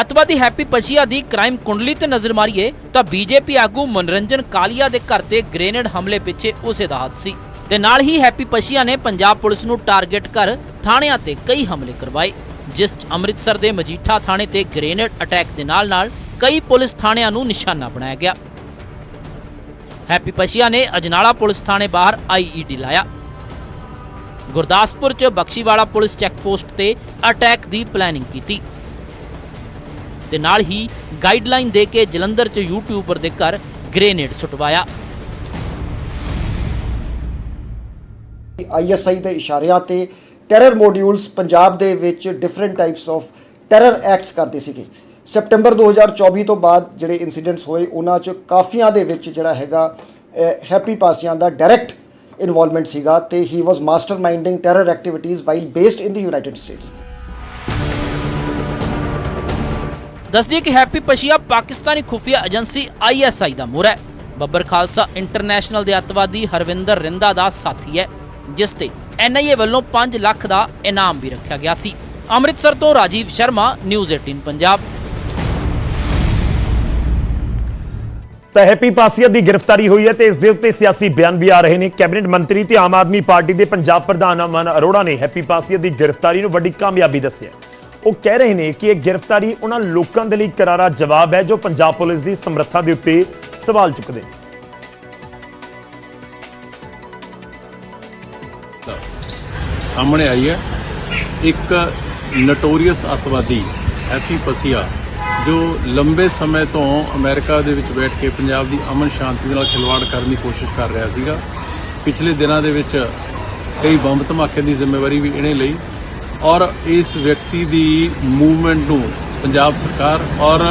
ਅਤਵਾਦੀ ਹੈਪੀ ਪਸ਼ੀਆ ਦੀ ਕ੍ਰਾਈਮ ਕੁੰਡਲੀ ਤੇ ਨਜ਼ਰ ਮਾਰੀਏ ਤਾਂ ਬੀਜੇਪੀ ਆਗੂ ਮਨੋਰੰਜਨ ਕਾਲੀਆ ਦੇ ਘਰ ਤੇ ਗ੍ਰੇਨੇਡ ਹਮਲੇ ਪਿੱਛੇ ਉਸੇ ਦਾ ਹੱਥ ਸੀ ਤੇ ਨਾਲ ਹੀ ਹੈਪੀ ਪਸ਼ੀਆ ਨੇ ਪੰਜਾਬ ਪੁਲਿਸ ਨੂੰ ਟਾਰਗੇਟ ਕਰ ਥਾਣਿਆਂ ਤੇ ਕਈ ਹਮਲੇ ਕਰਵਾਏ। ਜਿਸ ਅੰਮ੍ਰਿਤਸਰ ਦੇ ਮਜੀਠਾ ਥਾਣੇ ਤੇ ਗ੍ਰੇਨੇਡ ਅਟੈਕ ਦੇ ਨਾਲ-ਨਾਲ ਕਈ ਪੁਲਿਸ ਥਾਣਿਆਂ ਨੂੰ ਨਿਸ਼ਾਨਾ ਬਣਾਇਆ ਗਿਆ। ਹੈਪੀ ਪਸ਼ੀਆ ਨੇ ਅਜਨਾਲਾ ਪੁਲਿਸ ਥਾਣੇ ਬਾਹਰ ਆਈਈਡੀ ਲਾਇਆ। ਗੁਰਦਾਸਪੁਰ 'ਚ ਬਖਸ਼ੀਵਾਲਾ ਪੁਲਿਸ ਚੈੱਕ ਪੋਸਟ ਤੇ ਅਟੈਕ ਦੀ ਪਲੈਨਿੰਗ ਕੀਤੀ। ਤੇ ਨਾਲ ਹੀ ਗਾਈਡਲਾਈਨ ਦੇ ਕੇ ਜਲੰਧਰ 'ਚ ਯੂਟਿਊਬਰ ਦੇ ਘਰ ਗ੍ਰੇਨੇਡ ਸੁਟਵਾਇਆ। ਆਈਐਸਆਈ ਦੇ ਇਸ਼ਾਰਿਆਂ ਤੇ ਟੈਰਰ ਮੋਡਿਊਲਸ ਪੰਜਾਬ ਦੇ ਵਿੱਚ different types of terror acts ਕਰਦੇ ਸੀਗੇ। ਸਪਟੈਂਬਰ 2024 ਤੋਂ ਬਾਅਦ ਜਿਹੜੇ ਇਨਸੀਡੈਂਟਸ ਹੋਏ, ਉਹਨਾਂ 'ਚ ਕਾਫੀਆਂ ਦੇ ਵਿੱਚ ਜਿਹੜਾ ਹੈਗਾ ਹੈਪੀ ਪਾਸੀਆਂ ਦਾ ਡਾਇਰੈਕਟ ਇਨਵੋਲਵਮੈਂਟ ਸੀਗਾ ਤੇ ਹੀ was masterminding terror activities while based in the United States ਦੱਸਦੀ ਕਿ ਹੈਪੀ ਪਸ਼ੀਆ ਪਾਕਿਸਤਾਨੀ ਖੁਫੀਆ ਏਜੰਸੀ ਆਈਐਸਆਈ ਦਾ ਮੋਹਰ ਹੈ। ਬੱਬਰ ਖਾਲਸਾ ਇੰਟਰਨੈਸ਼ਨਲ ਦੇ ਅੱਤਵਾਦੀ ਹਰਵਿੰਦਰ ਰਿੰਦਾ ਦਾ ਸਾਥੀ ਹੈ, ਜਿਸ ਤੇ ਐਨਆਈਏ ਵੱਲੋਂ 5 ਲੱਖ ਦਾ ਇਨਾਮ ਵੀ ਰੱਖਿਆ ਗਿਆ ਸੀ। ਅੰਮ੍ਰਿਤਸਰ ਤੋਂ ਰਾਜੀਵ ਸ਼ਰਮਾ ਨਿਊਜ਼ 18 ਪੰਜਾਬ। ਤਾਂ ਹੈਪੀ ਪਾਸੀਆ ਦੀ ਗ੍ਰਿਫਤਾਰੀ ਹੋਈ ਹੈ ਤੇ ਇਸ ਦੇ ਉੱਤੇ ਸਿਆਸੀ ਬਿਆਨ ਵੀ ਆ ਰਹੇ ਨੇ। ਕੈਬਨਿਟ ਮੰਤਰੀ ਤੇ ਆਮ ਆਦਮੀ ਪਾਰਟੀ ਦੇ ਪੰਜਾਬ ਪ੍ਰਧਾਨ ਅਮਨ ਅਰੋੜਾ ਨੇ ਹੈਪੀ ਪਾਸੀਆ ਦੀ ਗ੍ਰਿਫਤਾਰੀ ਨੂੰ ਵੱਡੀ ਕਾਮਯਾਬੀ ਦੱਸਿਆ। ਉਹ ਕਹਿ ਰਹੇ ਨੇ ਕਿ ਇਹ ਗ੍ਰਿਫਤਾਰੀ ਉਹਨਾਂ ਲੋਕਾਂ ਦੇ ਲਈ ਕਰਾਰਾ ਜਵਾਬ ਹੈ ਜੋ ਪੰਜਾਬ ਪੁਲਿਸ ਦੀ ਸਮਰੱਥਾ ਦੇ ਉੱਤੇ ਸਵਾਲ ਚੁੱਕਦੇ ਨੇ। ਸਾਹਮਣੇ ਆਈ ਹੈ। ਇੱਕ ਨਟੋਰੀਅਸ ਅਤਵਾਦੀ ਹੈਪੀ ਪਸੀਆ, ਜੋ ਲੰਬੇ ਸਮੇਂ ਤੋਂ ਅਮਰੀਕਾ ਦੇ ਵਿੱਚ ਬੈਠ ਕੇ ਪੰਜਾਬ ਦੀ ਅਮਨ ਸ਼ਾਂਤੀ ਨਾਲ ਖਿਲਵਾੜ ਕਰਨ ਦੀ ਕੋਸ਼ਿਸ਼ ਕਰ ਰਿਹਾ ਸੀਗਾ। ਪਿਛਲੇ ਦਿਨਾਂ ਦੇ ਵਿੱਚ ਕਈ ਬੰਬ ਧਮਾਕੇ ਦੀ ਜ਼ਿੰਮੇਵਾਰੀ ਵੀ ਇਹਨੇ ਲਈ ਔਰ ਇਸ ਵਿਅਕਤੀ ਦੀ ਮੂਵਮੈਂਟ ਨੂੰ ਪੰਜਾਬ ਸਰਕਾਰ ਔਰ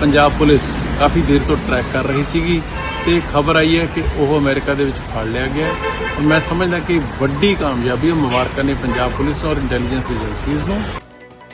ਪੰਜਾਬ ਪੁਲਿਸ ਕਾਫੀ ਦੇਰ ਤੋਂ ਟਰੈਕ ਕਰ ਰਹੀ ਸੀਗੀ। ਤੇ ਖਬਰ ਆਈ ਹੈ ਕਿ ਉਹ ਅਮਰੀਕਾ ਦੇ ਵਿੱਚ ਫੜ ਲਿਆ ਗਿਆ ਹੈ। ਔਰ ਮੈਂ ਸਮਝਦਾ ਕਿ ਵੱਡੀ ਕਾਮਯਾਬੀ ਉਹ ਮੁਬਾਰਕਾਂ ਨੇ ਪੰਜਾਬ ਪੁਲਿਸ ਔਰ ਇੰਟੈਲੀਜੈਂਸ ਏਜੰਸੀਜ਼ ਨੂੰ